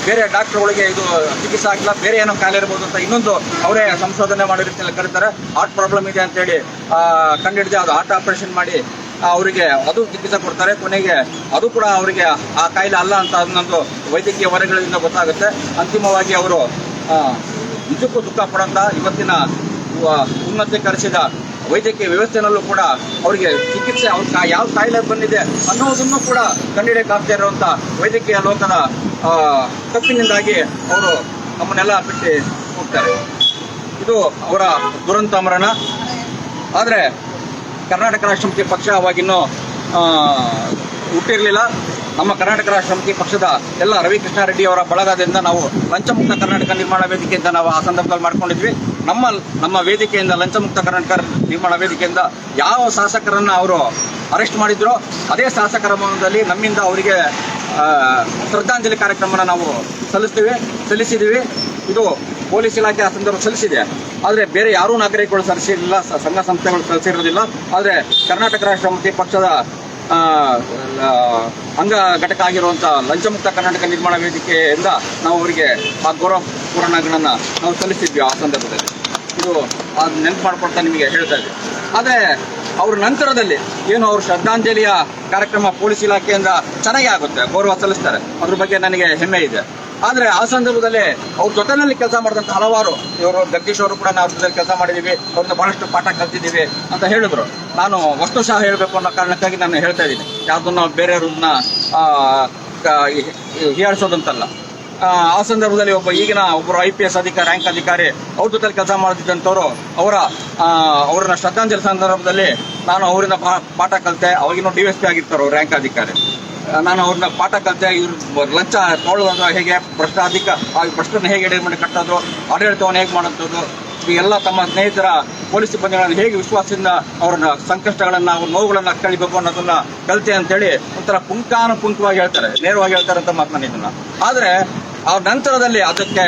ಬೇರೆ ಡಾಕ್ಟರ್ಗಳಿಗೆ ಇದು ಚಿಕಿತ್ಸೆ ಆಗಿಲ್ಲ ಬೇರೆ ಏನೋ ಕಾಯಿಲೆ ಇರ್ಬೋದು ಅಂತ ಇನ್ನೊಂದು ಅವರೇ ಸಂಶೋಧನೆ ಮಾಡೋ ರೀತಿಯಲ್ಲಿ ಕರೀತಾರೆ. ಹಾರ್ಟ್ ಪ್ರಾಬ್ಲಮ್ ಇದೆ ಅಂತೇಳಿ ಆ, ಕಂಡುಹಿಡಿದು ಅದು ಹಾರ್ಟ್ ಆಪರೇಷನ್ ಮಾಡಿ ಅವರಿಗೆ ಅದು ಚಿಕಿತ್ಸೆ ಕೊಡ್ತಾರೆ. ಕೊನೆಗೆ ಅದು ಕೂಡ ಅವರಿಗೆ ಆ ಕಾಯಿಲೆ ಅಲ್ಲ ಅಂತ ಅದನ್ನೊಂದು ವೈದ್ಯಕೀಯ ವರಗಳಿಂದ ಗೊತ್ತಾಗುತ್ತೆ. ಅಂತಿಮವಾಗಿ ಅವರು ನಿಜಕ್ಕೂ ದುಃಖ ಪಡಂತ ಇವತ್ತಿನ ವ- ಉನ್ನತೀಕರಿಸಿದ ವೈದ್ಯಕೀಯ ವ್ಯವಸ್ಥೆನಲ್ಲೂ ಕೂಡ ಅವರಿಗೆ ಚಿಕಿತ್ಸೆ ಅವ್ರ ಯಾವ ಕಾಯಿಲೆ ಬಂದಿದೆ ಅನ್ನೋದನ್ನು ಕೂಡ ಕಂಡುಹಿಡಿಯಕ್ಕಾಗದೇ ಇರುವಂತ ವೈದ್ಯಕೀಯ ಲೋಕದ ತಪ್ಪಿನಿಂದಾಗಿ ಅವರು ನಮ್ಮನ್ನೆಲ್ಲ ಬಿಟ್ಟು ಹೋಗ್ತಾರೆ. ಇದು ಅವರ ದುರಂತ ಮರಣ. ಆದರೆ ಕರ್ನಾಟಕ ರಾಷ್ಟ್ರಪತಿ ಪಕ್ಷ ಅವಾಗಿನ್ನೂ ಹುಟ್ಟಿರಲಿಲ್ಲ ನಮ್ಮ ಕರ್ನಾಟಕ ರಾಷ್ಟ್ರ ಸಮಿತಿ ಪಕ್ಷದ ಎಲ್ಲ ರವಿಕೃಷ್ಣಾರೆಡ್ಡಿ ಅವರ ಬಳಗದಿಂದ ನಾವು ಲಂಚಮುಕ್ತ ಕರ್ನಾಟಕ ನಿರ್ಮಾಣ ವೇದಿಕೆಯಿಂದ ನಾವು ಆ ಸಂದರ್ಭದಲ್ಲಿ ಮಾಡ್ಕೊಂಡಿದ್ವಿ. ನಮ್ಮ ನಮ್ಮ ವೇದಿಕೆಯಿಂದ ಲಂಚಮುಕ್ತ ಕರ್ನಾಟಕ ನಿರ್ಮಾಣ ವೇದಿಕೆಯಿಂದ ಯಾವ ಶಾಸಕರನ್ನು ಅವರು ಅರೆಸ್ಟ್ ಮಾಡಿದ್ರೋ, ಅದೇ ಶಾಸಕರ ಮನದಲ್ಲಿ ನಮ್ಮಿಂದ ಅವರಿಗೆ ಶ್ರದ್ಧಾಂಜಲಿ ಕಾರ್ಯಕ್ರಮನ ನಾವು ಸಲ್ಲಿಸ್ತೀವಿ ಸಲ್ಲಿಸಿದ್ದೀವಿ ಇದು ಪೊಲೀಸ್ ಇಲಾಖೆ ಆ ಸಂದರ್ಭ ಸಲ್ಲಿಸಿದೆ. ಆದರೆ ಬೇರೆ ಯಾರೂ ನಾಗರಿಕಗಳು ಸಲ್ಲಿಸಿರಲಿಲ್ಲ ಸಂಘ ಸಂಸ್ಥೆಗಳು ಸಲ್ಲಿಸಿರೋದಿಲ್ಲ. ಆದರೆ ಕರ್ನಾಟಕ ರಾಷ್ಟ್ರ ಪಕ್ಷದ ಅಂಗ ಘಟಕ ಆಗಿರುವಂಥ ಲಂಚಮುಕ್ತ ಕರ್ನಾಟಕ ನಿರ್ಮಾಣ ವೇದಿಕೆಯಿಂದ ನಾವು ಅವರಿಗೆ ಆ ಗೌರವ ಪೂರ್ಣಗಳನ್ನ ನಾವು ಸಲ್ಲಿಸಿದ್ವಿ ಆ ಸಂದರ್ಭದಲ್ಲಿ. ಇದು ಅದು ನೆನಪು ಮಾಡ್ಕೊಳ್ತಾ ನಿಮಗೆ ಹೇಳ್ತಾ ಇದೆ ಆದರೆ ಅವ್ರ ನಂತರದಲ್ಲಿ ಏನು ಅವ್ರ ಶ್ರದ್ಧಾಂಜಲಿಯ ಕಾರ್ಯಕ್ರಮ ಪೊಲೀಸ್ ಇಲಾಖೆಯಿಂದ ಚೆನ್ನಾಗಿ ಆಗುತ್ತೆ, ಗೌರವ ಸಲ್ಲಿಸ್ತಾರೆ. ಅದ್ರ ಬಗ್ಗೆ ನನಗೆ ಹೆಮ್ಮೆ ಇದೆ. ಆದರೆ ಆ ಸಂದರ್ಭದಲ್ಲಿ ಅವ್ರ ಜೊತೆನಲ್ಲಿ ಕೆಲಸ ಮಾಡಿದಂಥ ಹಲವಾರು ಇವರು ಜಗದೀಶ್ ಅವರು ಕೂಡ ನಾವು ಜೊತೆ ಕೆಲಸ ಮಾಡಿದ್ದೀವಿ ಅವ್ರನ್ನ ಬಹಳಷ್ಟು ಪಾಠ ಕಲ್ತಿದ್ದೀವಿ ಅಂತ ಹೇಳಿದ್ರು. ನಾನು ವಸ್ತುಶಃ ಹೇಳಬೇಕು ಅನ್ನೋ ಕಾರಣಕ್ಕಾಗಿ ನಾನು ಹೇಳ್ತಾ ಇದ್ದೀನಿ. ಯಾವುದನ್ನು ಬೇರೆಯವ್ರನ್ನ ಹೀಯಾಳಿಸೋದಂತಲ್ಲ. ಆ, ಸಂದರ್ಭದಲ್ಲಿ ಒಬ್ಬ ಈಗಿನ ಒಬ್ಬರು ಐ ಪಿ ಎಸ್ ಅಧಿಕಾರಿ ರ್ಯಾಂಕ್ ಅಧಿಕಾರಿ ಅವ್ರ ಜೊತೆ ಕೆಲಸ ಮಾಡ್ತಿದ್ದಂಥವ್ರು ಅವರ ಅವರನ್ನ ಶ್ರದ್ಧಾಂಜಲಿ ಸಂದರ್ಭದಲ್ಲಿ ನಾನು ಅವರಿಂದ ಪಾಠ ಕಲಿತೆ ಅವಾಗಿನೂ ಡಿ ಎಸ್ ಪಿ ಆಗಿರ್ತಾರೆ ರ್ಯಾಂಕ್ ಅಧಿಕಾರಿ. ನಾನು ಅವ್ರನ್ನ ಪಾಠ ಕಲಿತೆ, ಇವ್ರು ಲಂಚ ತೊಗೊಳ್ಳೋದು ಹೇಗೆ ಭ್ರಷ್ಟಾಧಿಕ, ಆ ಭ್ರಷ್ಟನ ಹೇಗೆ ಎಡೆ ಮಾಡಿ ಕಟ್ಟೋದು ಆಡಳಿತವನ್ನು ಹೇಗೆ ಮಾಡೋಂಥದ್ದು ಎಲ್ಲ ತಮ್ಮ ಸ್ನೇಹಿತರ ಪೊಲೀಸ್ ಸಿಬ್ಬಂದಿಗಳನ್ನು ಹೇಗೆ ವಿಶ್ವಾಸದಿಂದ ಅವ್ರನ್ನ ಸಂಕಷ್ಟಗಳನ್ನು, ಅವ್ರ ನೋವುಗಳನ್ನು ಕಳಿಬೇಕು ಅನ್ನೋದನ್ನ ಕಲಿತೆ ಅಂತೇಳಿ ಒಂಥರ ಪುಂಕಾನುಪುಂಕವಾಗಿ ಹೇಳ್ತಾರೆ, ನೇರವಾಗಿ ಹೇಳ್ತಾರೆ ಅಂತ ಮಾತನಾಡಿದ್ದನ್ನ ಆದ್ರೆ ಆ ನಂತರದಲ್ಲಿ ಅದಕ್ಕೆ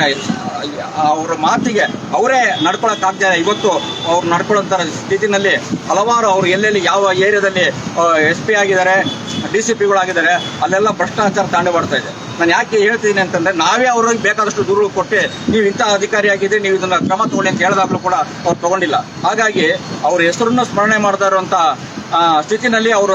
ಅವರ ಮಾತಿಗೆ ಅವರೇ ನಡ್ಕೊಳಕ್ಕಾಗದೆ ಇವತ್ತು ಅವ್ರು ನಡ್ಕೊಳ್ಳೋಂಥ ಸ್ಥಿತಿನಲ್ಲಿ ಹಲವಾರು ಅವ್ರು ಎಲ್ಲೆಲ್ಲಿ ಯಾವ ಏರಿಯಾದಲ್ಲಿ ಎಸ್ ಪಿ ಆಗಿದ್ದಾರೆ, ಡಿ ಸಿ ಪಿಗಳಾಗಿದ್ದಾರೆ, ಅಲ್ಲೆಲ್ಲ ಭ್ರಷ್ಟಾಚಾರ ತಾಂಡು ಬರ್ತಾ ಇದೆ. ನಾನು ಯಾಕೆ ಹೇಳ್ತೀನಿ ಅಂತಂದ್ರೆ, ನಾವೇ ಅವ್ರಿಗೆ ಬೇಕಾದಷ್ಟು ದೂರು ಕೊಟ್ಟು ನೀವು ಇಂಥ ಅಧಿಕಾರಿ ಆಗಿದ್ರೆ ನೀವು ಇದನ್ನ ಕ್ರಮ ತಗೊಳ್ಳಿ ಅಂತ ಹೇಳಿದಾಗಲೂ ಕೂಡ ಅವ್ರು ತಗೊಂಡಿಲ್ಲ. ಹಾಗಾಗಿ ಅವ್ರ ಹೆಸರನ್ನು ಸ್ಮರಣೆ ಮಾಡ್ತಾ ಇರುವಂತ ಸ್ಥಿತಿನಲ್ಲಿ ಅವರು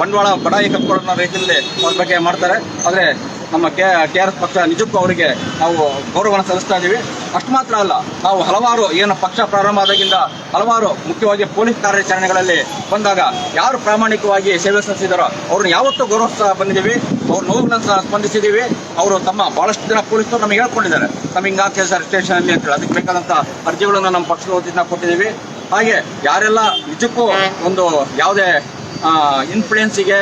ಬಂಡವಾಳ ಬಡಾಯಿ ಕಪ್ಕೊಳ್ಳೋ ರೀತಿಯಲ್ಲಿ ಅವ್ರ ಬಗ್ಗೆ ಮಾಡ್ತಾರೆ. ಆದರೆ ನಮ್ಮ ಕೆ ಕೆ ಆರ್ ಎಸ್ ಪಕ್ಷ ನಿಜಕ್ಕೂ ಅವರಿಗೆ ನಾವು ಗೌರವವನ್ನು ಸಲ್ಲಿಸ್ತಾ ಇದ್ದೀವಿ. ಅಷ್ಟು ಮಾತ್ರ ಅಲ್ಲ, ನಾವು ಹಲವಾರು ಏನು ಪಕ್ಷ ಪ್ರಾರಂಭ ಆದಾಗಿಂದ ಹಲವಾರು ಮುಖ್ಯವಾಗಿ ಪೊಲೀಸ್ ಕಾರ್ಯಾಚರಣೆಗಳಲ್ಲಿ ಬಂದಾಗ ಯಾರು ಪ್ರಾಮಾಣಿಕವಾಗಿ ಸೇವೆ ಸಲ್ಲಿಸಿದಾರೋ ಅವ್ರನ್ನ ಯಾವತ್ತೂ ಗೌರವಿಸ್ತಾ ಬಂದಿದ್ದೀವಿ. ಅವ್ರ ನೋವಿನ ಸ್ಪಂದಿಸಿದ್ದೀವಿ. ಅವರು ತಮ್ಮ ಬಹಳಷ್ಟು ಜನ ಪೊಲೀಸರು ನಮಗೆ ಹೇಳ್ಕೊಂಡಿದ್ದಾರೆ. ನಮ್ಮ ಹಿಂಗಾಗ್ತದೆ ಸರ್ ಸ್ಟೇಷನಲ್ಲಿ ಅಂತೇಳಿ ಅದಕ್ಕೆ ಬೇಕಾದಂಥ ಅರ್ಜಿಗಳನ್ನು ನಮ್ಮ ಪಕ್ಷದ ವತಿಯಿಂದ ಕೊಟ್ಟಿದ್ದೀವಿ. ಹಾಗೆ ಯಾರೆಲ್ಲ ನಿಜಕ್ಕೂ ಒಂದು ಯಾವುದೇ ಇನ್ಫ್ಲೂಯೆನ್ಸಿಗೆ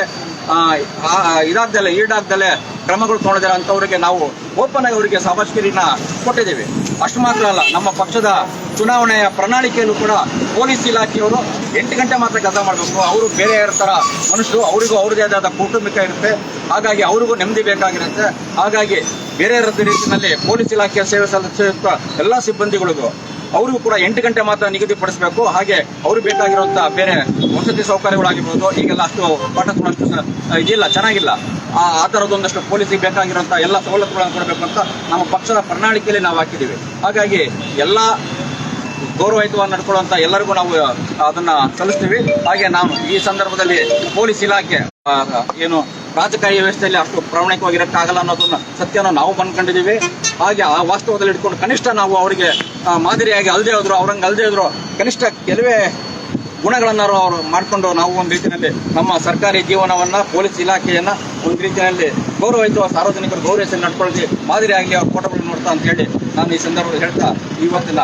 ಇದಾಗ್ದಲೆ, ಈಡಾಗ್ದಲೆ ಕ್ರಮಗಳು ತೊಗೊಂಡಿದ್ದಾರೆ ಅಂಥವ್ರಿಗೆ ನಾವು ಓಪನ್ ಆಗಿ ಅವರಿಗೆ ಸಭಾಷ್ಕಿರಿನ ಕೊಟ್ಟಿದ್ದೀವಿ. ಅಷ್ಟು ಮಾತ್ರ ಅಲ್ಲ, ನಮ್ಮ ಪಕ್ಷದ ಚುನಾವಣೆಯ ಪ್ರಣಾಳಿಕೆಯನ್ನು ಕೂಡ ಪೊಲೀಸ್ ಇಲಾಖೆಯವರು ಎಂಟು ಗಂಟೆ ಮಾತ್ರ ಕೆಲಸ ಮಾಡಬೇಕು. ಅವರು ಬೇರೆ ಥರ ಮನುಷ್ಯರು, ಅವರಿಗೂ ಅವ್ರದೇ ಆದ ಕೌಟುಂಬಿಕ ಇರುತ್ತೆ. ಹಾಗಾಗಿ ಅವರಿಗೂ ನೆಮ್ಮದಿ ಬೇಕಾಗಿರುತ್ತೆ. ಹಾಗಾಗಿ ಬೇರೆ ರೀತಿಯಲ್ಲಿ ಪೊಲೀಸ್ ಇಲಾಖೆಯ ಸೇವೆ ಸಲ್ಲಿಸುತ್ತ ಎಲ್ಲ ಸಿಬ್ಬಂದಿಗಳಿಗೂ ಅವ್ರಿಗೂ ಕೂಡ ಎಂಟು ಗಂಟೆ ಮಾತ್ರ ನಿಗದಿಪಡಿಸಬೇಕು ಹಾಗೆ ಅವ್ರಿಗೆ ಬೇಕಾಗಿರುವಂತಹ ಬೇರೆ ವಸತಿ ಸೌಕರ್ಯಗಳಾಗಿರ್ಬೋದು, ಈಗೆಲ್ಲ ಅಷ್ಟು ಪಾಠ ಅಷ್ಟು ಇದಿಲ್ಲ, ಚೆನ್ನಾಗಿಲ್ಲ. ಆ ಥರದೊಂದಷ್ಟು ಪೊಲೀಸಿಗೆ ಬೇಕಾಗಿರುವಂತಹ ಎಲ್ಲ ಸವಲತ್ತುಗಳನ್ನು ಕೊಡಬೇಕು ಅಂತ ನಮ್ಮ ಪಕ್ಷದ ಪ್ರಣಾಳಿಕೆಯಲ್ಲಿ ನಾವು ಹಾಕಿದ್ದೀವಿ. ಹಾಗಾಗಿ ಎಲ್ಲ ಗೌರವಯುತವಾಗಿ ನಡ್ಕೊಳ್ಳುವಂತ ಎಲ್ಲರಿಗೂ ನಾವು ಅದನ್ನ ಸಲ್ಲಿಸ್ತೀವಿ. ಹಾಗೆ ನಾನು ಈ ಸಂದರ್ಭದಲ್ಲಿ ಪೊಲೀಸ್ ಇಲಾಖೆ ಏನು ರಾಜಕೀಯ ವ್ಯವಸ್ಥೆಯಲ್ಲಿ ಅಷ್ಟು ಪ್ರಾಮಾಣಿಕವಾಗಿರಕ್ಕಾಗಲ್ಲ ಅನ್ನೋದನ್ನ ಸತ್ಯನ ನಾವು ಬಂದ್ಕೊಂಡಿದ್ದೀವಿ ಹಾಗೆ ಆ ವಾಸ್ತವದಲ್ಲಿ ಇಟ್ಕೊಂಡು ಕನಿಷ್ಠ ನಾವು ಅವರಿಗೆ ಮಾದರಿಯಾಗಿ ಅಲ್ದೇ ಹೋದ್ರು ಅವ್ರಂಗೆ ಅಲ್ದೇ ಹೋದ್ರು ಕನಿಷ್ಠ ಕೆಲವೇ ಗುಣಗಳನ್ನಾರು ಅವರು ಮಾಡಿಕೊಂಡು ನಾವು ಒಂದು ರೀತಿಯಲ್ಲಿ ನಮ್ಮ ಸರ್ಕಾರಿ ಜೀವನವನ್ನ ಪೊಲೀಸ್ ಇಲಾಖೆಯನ್ನ ಒಂದು ರೀತಿಯಲ್ಲಿ ಗೌರವಿಸುವ ಸಾರ್ವಜನಿಕರು ಗೌರವಿಸಿ ನಡ್ಕೊಳ್ಳಿ, ಮಾದರಿ ಆಗಲಿ ಅವ್ರ ಫೋಟೋಗಳು ನೋಡ್ತಾ ಅಂತ ಹೇಳಿ ನಾನು ಈ ಸಂದರ್ಭದಲ್ಲಿ ಹೇಳ್ತಾ ಇವತ್ತಿನ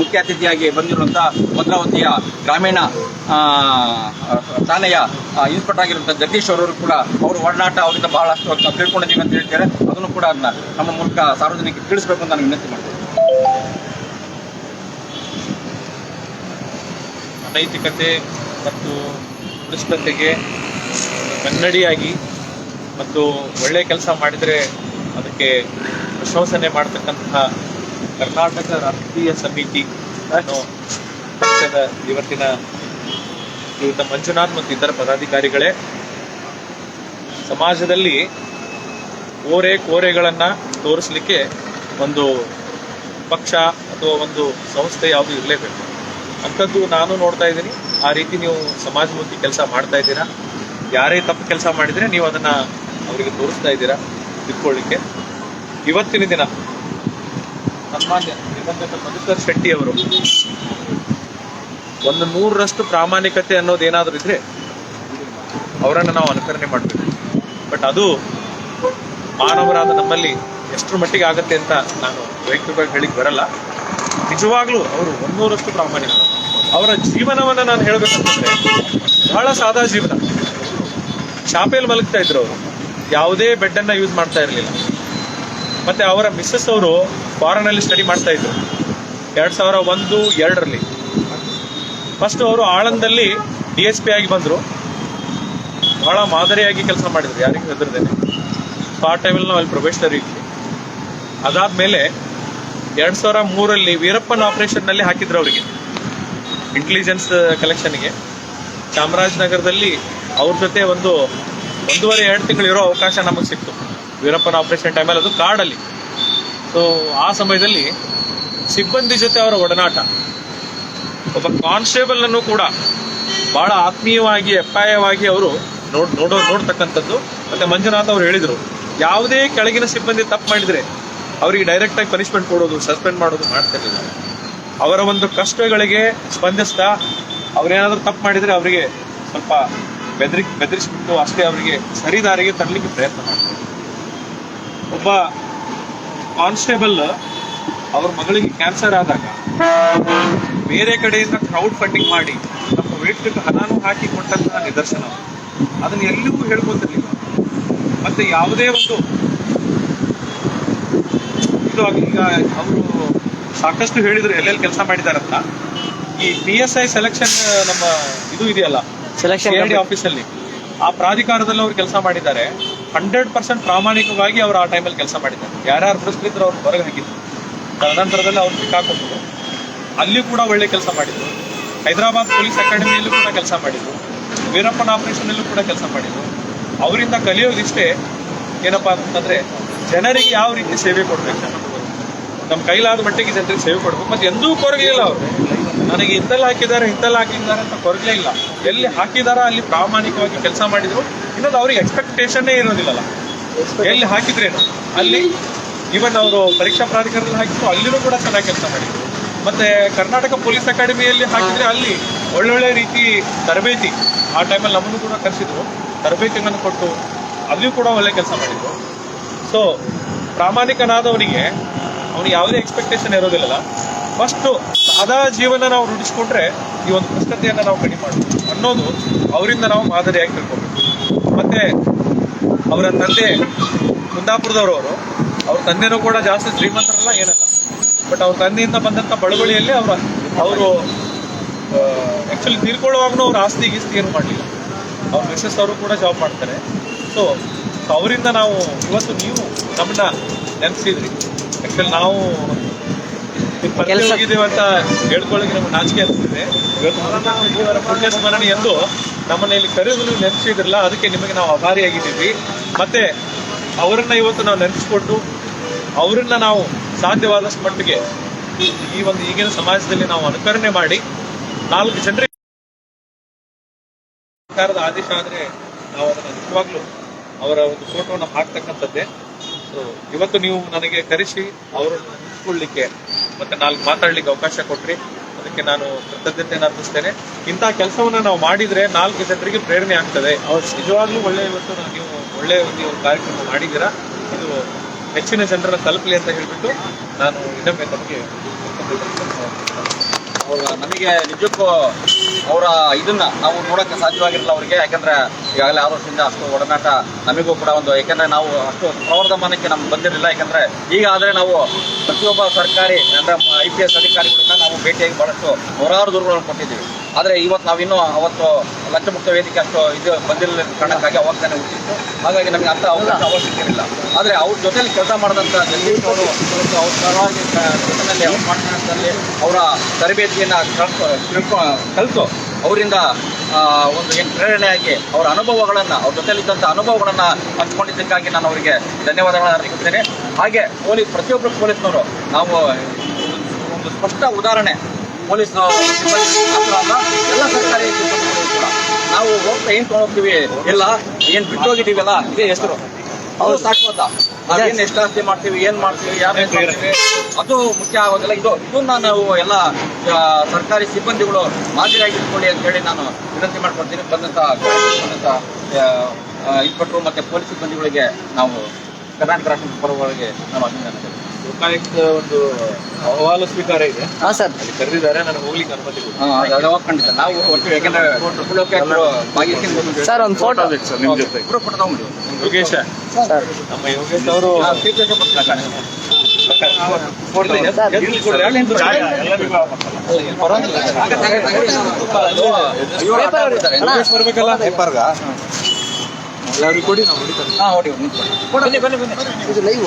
ಮುಖ್ಯ ಅತಿಥಿಯಾಗಿ ಬಂದಿರುವಂಥ ಭದ್ರಾವತಿಯ ಗ್ರಾಮೀಣ ಠಾಣೆಯ ಇನ್ಸ್ಪೆಕ್ಟರ್ ಆಗಿರುವಂಥ ಜಗದೀಶ್ ಅವರು ಕೂಡ ಅವರು ಒಡನಾಟ ಅವರಿಂದ ಬಹಳಷ್ಟು ತಿಳ್ಕೊಂಡಿದ್ದೀವಿ ಅಂತ ಹೇಳ್ತಾರೆ. ಅದನ್ನು ಕೂಡ ಅದನ್ನ ನಮ್ಮ ಮೂಲಕ ಸಾರ್ವಜನಿಕರಿಗೆ ತಿಳಿಸಬೇಕು ಅಂತ ನಾನು ವಿನಂತಿ ಮಾಡ್ತೀನಿ. ನೈತಿಕತೆ ಮತ್ತು ಉಳಿಸ್ಬಂತೆಗೆ ಕನ್ನಡಿಯಾಗಿ ಮತ್ತು ಒಳ್ಳೆ ಕೆಲಸ ಮಾಡಿದರೆ ಅದಕ್ಕೆ ಪ್ರಶಂಸನೆ ಮಾಡತಕ್ಕಂತಹ ಕರ್ನಾಟಕ ರಾಷ್ಟ್ರೀಯ ಸಮಿತಿ ನಾನು ಪಕ್ಷದ ಇವತ್ತಿನ ಶ್ರೀಯುತ ಮಂಜುನಾಥ್ ಮತ್ತು ಇತರ ಪದಾಧಿಕಾರಿಗಳೇ, ಸಮಾಜದಲ್ಲಿ ಓರೆ ಕೋರೆಗಳನ್ನ ತೋರಿಸ್ಲಿಕ್ಕೆ ಒಂದು ಪಕ್ಷ ಅಥವಾ ಒಂದು ಸಂಸ್ಥೆ ಯಾವುದು ಇರಲೇಬೇಕು. ಅಂಥದ್ದು ನಾನು ನೋಡ್ತಾ ಇದ್ದೀನಿ. ಆ ರೀತಿ ನೀವು ಸಮಾಜಮುಖಿ ಕೆಲಸ ಮಾಡ್ತಾ ಇದ್ದೀರಾ? ಯಾರೇ ತಪ್ಪು ಕೆಲಸ ಮಾಡಿದರೆ ನೀವು ಅದನ್ನು ಅವರಿಗೆ ತೋರಿಸ್ತಾ ಇದ್ದೀರಾ? ತಿಳ್ಕೊಳ್ಳಿಕ್ಕೆ. ಇವತ್ತಿನ ದಿನ ಸನ್ಮಾನ್ಯ ದಿವಂಗತ ಮಧುಕರ್ ಶೆಟ್ಟಿ ಅವರು ಒಂದು ನೂರರಷ್ಟು ಪ್ರಾಮಾಣಿಕತೆ ಅನ್ನೋದು ಏನಾದರೂ ಇದ್ರೆ ಅವರನ್ನು ನಾವು ಅನುಕರಣೆ ಮಾಡಬೇಕು. ಬಟ್ ಅದು ಮಾನವರಾದ ನಮ್ಮಲ್ಲಿ ಎಷ್ಟರ ಮಟ್ಟಿಗೆ ಆಗುತ್ತೆ ಅಂತ ನಾನು ವೈಯಕ್ತಿಕವಾಗಿ ಹೇಳಿಕ್ ಬರಲ್ಲ. ನಿಜವಾಗ್ಲೂ ಅವರು ಒಂದೂರಷ್ಟು ಪ್ರಾಮಾಣಿಕ ಅವರ ಜೀವನವನ್ನ ನಾನು ಹೇಳ್ಬೇಕಂತಂದ್ರೆ ಬಹಳ ಸಾದಾ ಜೀವನ. ಚಾಪೆಯಲ್ಲಿ ಮಲಗ್ತಾ ಇದ್ರು ಅವರು. ಯಾವುದೇ ಬೆಡ್ಡನ್ನು ಯೂಸ್ ಮಾಡ್ತಾ ಇರಲಿಲ್ಲ. ಮತ್ತೆ ಅವರ ಮಿಸ್ಸಸ್ ಅವರು ಫಾರಿನಲ್ಲಿ ಸ್ಟಡಿ ಮಾಡ್ತಾ ಇದ್ರು. ಎರಡ್ ಸಾವಿರ ಒಂದು, ಎರಡರಲ್ಲಿ. ಫಸ್ಟ್ ಅವರು ಆಳಂದಲ್ಲಿ ಡಿ ಎಸ್ ಪಿ ಆಗಿ ಬಂದರು. ಬಹಳ ಮಾದರಿಯಾಗಿ ಕೆಲಸ ಮಾಡಿದ್ರು, ಯಾರಿಗೂ ಹೆದರ್ದೇನೆ ಪಾರ್ಟ್ ಟೈಮಲ್ಲಿ ನಾವು ಅಲ್ಲಿ ಪ್ರೊಬೇಷನರಿ ಇದ್ವಿ. ಅದಾದ್ಮೇಲೆ ಎರಡು ಸಾವಿರ ಮೂರಲ್ಲಿ ವೀರಪ್ಪನ್ ಆಪರೇಷನ್ನಲ್ಲಿ ಹಾಕಿದ್ರು ಅವರಿಗೆ. ಇಂಟೆಲಿಜೆನ್ಸ್ ಕಲೆಕ್ಷನ್ಗೆ ಚಾಮರಾಜನಗರದಲ್ಲಿ ಅವ್ರ ಜೊತೆ ಒಂದು ಒಂದೂವರೆ, ಎರಡು ತಿಂಗಳು ಇರೋ ಅವಕಾಶ ನಮಗೆ ಸಿಕ್ತು. ವೀರಪ್ಪನ ಆಪರೇಷನ್ ಟೈಮಲ್ಲಿ ಅದು ಕಾಡಲ್ಲಿ. ಸೊ ಆ ಸಮಯದಲ್ಲಿ ಸಿಬ್ಬಂದಿ ಜೊತೆ ಅವರ ಒಡನಾಟ, ಒಬ್ಬ ಕಾನ್ಸ್ಟೇಬಲ್ ಅನ್ನು ಕೂಡ ಬಹಳ ಆತ್ಮೀಯವಾಗಿ ಅಪ್ಯಾಯವಾಗಿ ಅವರು ನೋಡ್, ನೋಡೋ, ನೋಡ್ತಕ್ಕಂಥದ್ದು. ಮತ್ತೆ ಮಂಜುನಾಥ್ ಅವರು ಹೇಳಿದರು, ಯಾವುದೇ ಕೆಳಗಿನ ಸಿಬ್ಬಂದಿ ತಪ್ಪು ಮಾಡಿದರೆ ಅವರಿಗೆ ಡೈರೆಕ್ಟಾಗಿ ಪನಿಷ್ಮೆಂಟ್ ಕೊಡೋದು ಸಸ್ಪೆಂಡ್ ಮಾಡೋದು ಮಾಡ್ತಿರ್ಲಿಲ್ಲ. ಅವರ ಒಂದು ಕಷ್ಟಗಳಿಗೆ ಸ್ಪಂದಿಸ್ತಾ ಅವರೇನಾದರೂ ತಪ್ಪು ಮಾಡಿದರೆ ಅವರಿಗೆ ಸ್ವಲ್ಪ ಬೆದರಿ, ಬೆದರಿಸ್ಬಿಟ್ಟು ಅಷ್ಟೇ ಅವರಿಗೆ ಸರಿದಾರಿಗೆ ತರಲಿಕ್ಕೆ ಪ್ರಯತ್ನ ಮಾಡ್ತಾರೆ. ಒಬ್ಬ ಕಾನ್ಸ್ಟೇಬಲ್ ಅವ್ರ ಮಗಳಿಗೆ ಕ್ಯಾನ್ಸರ್ ಆದಾಗ ಬೇರೆ ಕಡೆಯಿಂದ ಕ್ರೌಡ್ ಫಂಡಿಂಗ್ ಮಾಡಿ ನಮ್ಮ ವೇಟ್ಗೆ ಹಣನೂ ಹಾಕಿ ಕೊಟ್ಟಂತಹ ನಿದರ್ಶನ ಅದನ್ನ ಎಲ್ಲಿಗೂ ಹೇಳ್ಕೊತಿರ್ಲಿಲ್ಲ ಮತ್ತೆ ಯಾವುದೇ ಒಂದು ಇದು ಈಗ ಅವರು ಸಾಕಷ್ಟು ಹೇಳಿದ್ರು ಎಲ್ಲೆಲ್ಲಿ ಕೆಲಸ ಮಾಡಿದಾರಂತ. ಈ ಪಿ ಎಸ್ ಐ ಸೆಲೆಕ್ಷನ್ ನಮ್ಮ ಇದು ಇದೆಯಲ್ಲ ಸೆಲೆಕ್ಷನ್ ಆಫೀಸ್ ಆಫೀಸಲ್ಲಿ ಆ ಪ್ರಾಧಿಕಾರದಲ್ಲಿ ಅವ್ರು ಕೆಲಸ ಮಾಡಿದ್ದಾರೆ. ಹಂಡ್ರೆಡ್ ಪರ್ಸೆಂಟ್ ಪ್ರಾಮಾಣಿಕವಾಗಿ ಅವರು ಆ ಟೈಮಲ್ಲಿ ಕೆಲಸ ಮಾಡಿದ್ದಾರೆ. ಯಾರ್ಯಾರು ಪ್ರಶ್ನಿದ್ರು ಅವ್ರು ಹೊರಗೆ ಹಾಕಿದ್ರು ತದನಂತರದಲ್ಲಿ ಅವ್ರು ಸಿಕ್ಕಾಕೊಂಡ್ರು. ಅಲ್ಲಿ ಕೂಡ ಒಳ್ಳೆ ಕೆಲಸ ಮಾಡಿದ್ರು. ಹೈದರಾಬಾದ್ ಪೊಲೀಸ್ ಅಕಾಡೆಮಿಯಲ್ಲೂ ಕೂಡ ಕೆಲಸ ಮಾಡಿದ್ರು. ವೀರಪ್ಪನ ಆಪರೇಷನ್ ಅಲ್ಲೂ ಕೂಡ ಕೆಲಸ ಮಾಡಿದ್ರು. ಅವರಿಂದ ಕಲಿಯೋದಿಷ್ಟೇ ಏನಪ್ಪಾ ಅಂತಂದ್ರೆ ಜನರಿಗೆ ಯಾವ ರೀತಿ ಸೇವೆ ಕೊಡ್ಬೇಕು. ನಮ್ಮ ಕೈಲಾದ ಮಟ್ಟಿಗೆ ಜನರಿಗೆ ಸೇವೆ ಕೊಡಬೇಕು. ಮತ್ತೆ ಎಂದೂ ಕೊರಗಲಿಲ್ಲ ಅವರು. ನನಗೆ ಇಂತಲ್ಲಿ ಹಾಕಿದ್ದಾರೆ ಇಂತಲ್ಲಿ ಹಾಕಿದ್ದಾರೆ ಅಂತ ಕೊರಗಲೇ ಇಲ್ಲ. ಎಲ್ಲಿ ಹಾಕಿದಾರ, ಅಲ್ಲಿ ಪ್ರಾಮಾಣಿಕವಾಗಿ ಕೆಲಸ ಮಾಡಿದ್ರು. ಇನ್ನೊಂದು ಅವ್ರಿಗೆ ಎಕ್ಸ್ಪೆಕ್ಟೇಷನ್ನೇ ಇರೋದಿಲ್ಲಲ್ಲ. ಎಲ್ಲಿ ಹಾಕಿದ್ರೇನು? ಅಲ್ಲಿ ಇವನ್ ಅವರು ಪರೀಕ್ಷಾ ಪ್ರಾಧಿಕಾರದಲ್ಲಿ ಹಾಕಿದ್ರು, ಅಲ್ಲಿನೂ ಕೂಡ ಚೆನ್ನಾಗಿ ಕೆಲಸ ಮಾಡಿದ್ರು. ಮತ್ತೆ ಕರ್ನಾಟಕ ಪೊಲೀಸ್ ಅಕಾಡೆಮಿಯಲ್ಲಿ ಹಾಕಿದ್ರೆ ಅಲ್ಲಿ ಒಳ್ಳೊಳ್ಳೆ ರೀತಿ ತರಬೇತಿ. ಆ ಟೈಮಲ್ಲಿ ನಮ್ಮನ್ನು ಕೂಡ ಕರೆಸಿದ್ರು. ತರಬೇತಿಗಳನ್ನು ಕೊಟ್ಟು ಅಲ್ಲಿಯೂ ಕೂಡ ಒಳ್ಳೆ ಕೆಲಸ ಮಾಡಿದ್ರು. ಸೊ ಪ್ರಾಮಾಣಿಕನಾದವನಿಗೆ ಅವನಿಗೆ ಯಾವುದೇ ಎಕ್ಸ್ಪೆಕ್ಟೇಷನ್ ಇರೋದಿಲ್ಲಲ್ಲ. ಫಸ್ಟ್ ಸಾದಾ ಜೀವನ ನಾವು ರೂಢಿಸ್ಕೊಂಡ್ರೆ ಈ ಒಂದು ಕಷ್ಟತೆಯನ್ನು ನಾವು ಕಡಿಮೆ ಮಾಡಬೇಕು ಅನ್ನೋದು ಅವರಿಂದ ನಾವು ಮಾದರಿಯಾಗಿ ತಿಳ್ಕೊಬೇಕು. ಮತ್ತೆ ಅವರ ತಂದೆ ಕುಂದಾಪುರದವರು ಅವರು ತಂದೆನೂ ಕೂಡ ಜಾಸ್ತಿ ಶ್ರೀಮಂತರಲ್ಲ, ಏನಲ್ಲ. ಬಟ್ ಅವ್ರ ತಂದೆಯಿಂದ ಬಂದಂತ ಬಳುವಳಿಯಲ್ಲಿ ಅವರ, ಅವರು ಆಕ್ಚುಲಿ ತೀರ್ಕೊಳ್ಳುವಾಗೂ ಅವ್ರ ಆಸ್ತಿ ಗೀಸ್ತಿ ಏನು ಮಾಡಲಿಲ್ಲ. ಅವ್ರ ಮಿಸಸ್ ಅವರು ಕೂಡ ಜಾಬ್ ಮಾಡ್ತಾರೆ. ಸೊ ಅವರಿಂದ ನಾವು, ಇವತ್ತು ನೀವು ನಮ್ಮನ್ನ ನೆನೆಸಿದ್ರಿ. ಆಕ್ಚುಲಿ ನಾವು ಕೆಲಸ ಅಂತ ಹೇಳ್ಕೊಳ್ಳೋಕೆ ನಮ್ಗೆ ನಾಚಿಕೆ ಆಗ್ತಿದೆ. ಇವತ್ತು ಪುಣ್ಯ ಸ್ಮರಣೆ ಎಂದು ನಮ್ಮನ್ನ ಇಲ್ಲಿ ಕರೆದು ನೆನೆಸಿದ್ರಲ್ಲ ಅದಕ್ಕೆ ನಿಮಗೆ ನಾವು ಆಭಾರಿಯಾಗಿದ್ದೀವಿ ಮತ್ತೆ ಅವರನ್ನ ಇವತ್ತು ನಾವು ನೆನೆಸ್ಕೊಂಡು ಅವರನ್ನ ನಾವು ಸಾಧ್ಯವಾದಷ್ಟು ಮಟ್ಟಿಗೆ ಈ ಒಂದು ಈಗಿನ ಸಮಾಜದಲ್ಲಿ ನಾವು ಅನುಕರಣೆ ಮಾಡಿ ನಾಲ್ಕು ಜನರಿಗೆ ಸರ್ಕಾರದ ಆದೇಶ ಆದ್ರೆ ನಾವು ಅದನ್ನ ನಿಜವಾಗ್ಲೂ ಅವರ ಒಂದು ಫೋಟೋನ ಹಾಕ್ತಕ್ಕಂಥದ್ದೇ. ಇವತ್ತು ನೀವು ನನಗೆ ಕರೆಸಿ ಅವರನ್ನು ನೆನೆಸ್ಕೊಳ್ಳಿಕ್ಕೆ ಮತ್ತೆ ನಾಲ್ಕು ಮಾತಾಡ್ಲಿಕ್ಕೆ ಅವಕಾಶ ಕೊಟ್ರಿ. ಅದಕ್ಕೆ ನಾನು ಕೃತಜ್ಞತೆ ಅರ್ಪಿಸ್ತೇನೆ. ಇಂತಹ ಕೆಲಸವನ್ನ ನಾವು ಮಾಡಿದ್ರೆ ನಾಲ್ಕು ಜನರಿಗೆ ಪ್ರೇರಣೆ ಆಗ್ತದೆ. ನಿಜವಾಗ್ಲೂ ಒಳ್ಳೆ ಇವತ್ತು ನಾವು ಒಳ್ಳೆ ಒಂದು ಕಾರ್ಯಕ್ರಮ ಮಾಡಿದ್ದೀರಾ. ಇದು ಹೆಚ್ಚಿನ ಜನರನ್ನ ತಲುಪಲಿ ಅಂತ ಹೇಳ್ಬಿಟ್ಟು ನಾನು ಇನ್ನೊಮ್ಮೆ ತಮಗೆ ಅವ್ರ ನಮಗೆ ನಿಜಕ್ಕೂ ಅವರ ಇದನ್ನ ನಾವು ನೋಡಕ್ಕೆ ಸಾಧ್ಯವಾಗಿರಲಿಲ್ಲ ಅವರಿಗೆ. ಯಾಕಂದ್ರೆ ಈಗಾಗಲೇ ಆರು ವರ್ಷದಿಂದ ಅಷ್ಟು ಒಡನಾಟ ನಮಗೂ ಕೂಡ ಒಂದು, ಯಾಕಂದ್ರೆ ನಾವು ಅಷ್ಟು ಪ್ರವರ್ಧಮಾನಕ್ಕೆ ನಮ್ಗೆ ಬಂದಿರಲಿಲ್ಲ. ಯಾಕಂದ್ರೆ ಈಗ ಆದರೆ ನಾವು ಪ್ರತಿಯೊಬ್ಬ ಸರ್ಕಾರಿ, ಅಂದ್ರೆ ಐ ಪಿ ಎಸ್ ಅಧಿಕಾರಿಗಳನ್ನ ನಾವು ಭೇಟಿಯಾಗಿ ಬಹಳಷ್ಟು ನೂರಾರು ದೂರುಗಳನ್ನು ಕೊಟ್ಟಿದ್ದೀವಿ. ಆದ್ರೆ ಇವತ್ತು ನಾವಿನ್ನೂ ಅವತ್ತು ಲಂಚಮುಕ್ತ ವೇದಿಕೆ ಅಷ್ಟು ಇದು ಬಂದಿಲ್ಲ ಕಾರಣಕ್ಕಾಗಿ ಅವಾಗ ತಾನೇ ಹುಟ್ಟಿತ್ತು. ಹಾಗಾಗಿ ನಮಗೆ ಅಂತ ಅವಕಾಶ ಅವಶ್ಯಕತೆ ಇರಲಿಲ್ಲ ಆದರೆ ಅವ್ರ ಜೊತೆಲಿ ಕೆಲಸ ಮಾಡಿದಂಥ ಜಗದೀಶ್ ಅವರು ಅವ್ರ ಪರವಾಗಿ ಜೊತೆಯಲ್ಲಿ ಅವ್ರ ಪಾರ್ಟ್ನರ್ಸ್ನಲ್ಲಿ ಅವರ ತರಬೇತಿಯನ್ನ ಕಲ್ತು ಕಲಿತು ಅವರಿಂದ ಒಂದು ಏನು ಪ್ರೇರಣೆಯಾಗಿ ಅವರ ಅನುಭವಗಳನ್ನ ಅವ್ರ ಜೊತೆಲಿದ್ದಂಥ ಅನುಭವಗಳನ್ನ ಹಂಚ್ಕೊಂಡಿದ್ದಕ್ಕಾಗಿ ನಾನು ಅವರಿಗೆ ಧನ್ಯವಾದಗಳನ್ನು ಅರ್ಪಿಸ್ತೇನೆ ಹಾಗೆ ಪೊಲೀಸ್ ಪ್ರತಿಯೊಬ್ಬರು ಪೊಲೀಸ್ನವರು ನಾವು ಒಂದು ಸ್ಪಷ್ಟ ಉದಾಹರಣೆ ಪೊಲೀಸ್ ಅಲ್ಲ ಎಲ್ಲ ಸರ್ಕಾರಿ ಕೂಡ ನಾವು ಹೋಗ್ತಾ ಏನ್ ಹೋಗ್ತೀವಿ ಇಲ್ಲ ಏನ್ ಬಿಟ್ಟು ಹೋಗಿದ್ದೀವಲ್ಲ? ಇದೇ ಹೆಸರು. ಅವರು ಸಾಕು ಅಂತ. ನಾವೇನ್ ಎಷ್ಟು ಆಸ್ತಿ ಮಾಡ್ತೀವಿ ಏನ್ ಮಾಡ್ತೀವಿ ಯಾರು ಏನ್ ಮಾಡ್ತೀವಿ ಅದು ಮುಖ್ಯ ಆಗೋದಿಲ್ಲ. ಇದು ಇದನ್ನ ನಾವು ಎಲ್ಲ ಸರ್ಕಾರಿ ಸಿಬ್ಬಂದಿಗಳು ಮಾದರಿಯಾಗಿ ಇಟ್ಕೊಳ್ಳಿ ಅಂತ ಹೇಳಿ ನಾನು ವಿನಂತಿ ಮಾಡ್ಕೊಡ್ತೀನಿ ಬಂದಂತ ಬಂದಂತ ಇನ್ಸ್ಪೆಕ್ಟರ್ ಮತ್ತೆ ಪೊಲೀಸ್ ಸಿಬ್ಬಂದಿಗಳಿಗೆ ನಾವು ಕರ್ನಾಟಕ ರಾಷ್ಟ್ರ ಪರವಾಗಿ ನಾವು ಅಭಿನಂದನೆ. ಲೋಕಾಯುಕ್ತ ಒಂದು ಅಹವಾಲು ಸ್ವೀಕಾರ ಇದೆ. ಹಾ ಸರ್. ಅಲ್ಲಿ ಕರೆದಿದ್ದಾರೆ ನಾನು ಹೋಗ್ಲಿಕ್ಕೆ ಅನುಮತಿ ಕೊಡಿ ಖಂಡಿತ. ನಾವು ಒಟ್ಟು ಯಾಕಂದ್ರೆ ಲೋಕಾಯುಕ್ತರು ಸರ್ ಒಂದು ಫೋಟೋ. ಸರ್ ನಿಮ್ ಜೊತೆ. ಇಬ್ರು ಯೋಗೇಶ. ಸರ್. ನಮ್ಮ ಯೋಗೇಶ್ ಅವರು. ಯೋಗೇಶ್ ಬರ್ಬೇಕಲ್ಲ? ಎಲ್ಲರಿಗೂ ಕೊಡಿ ನಾವು ಹೊಡಿತಾರೆ ಹಾ, ಹೊಡಿ, ನಿಂತ್ಕೊಳ್ಳಿ. ಬನ್ನಿ ಬನ್ನಿ ಬನ್ನಿ. ಇದು ಲೈವ್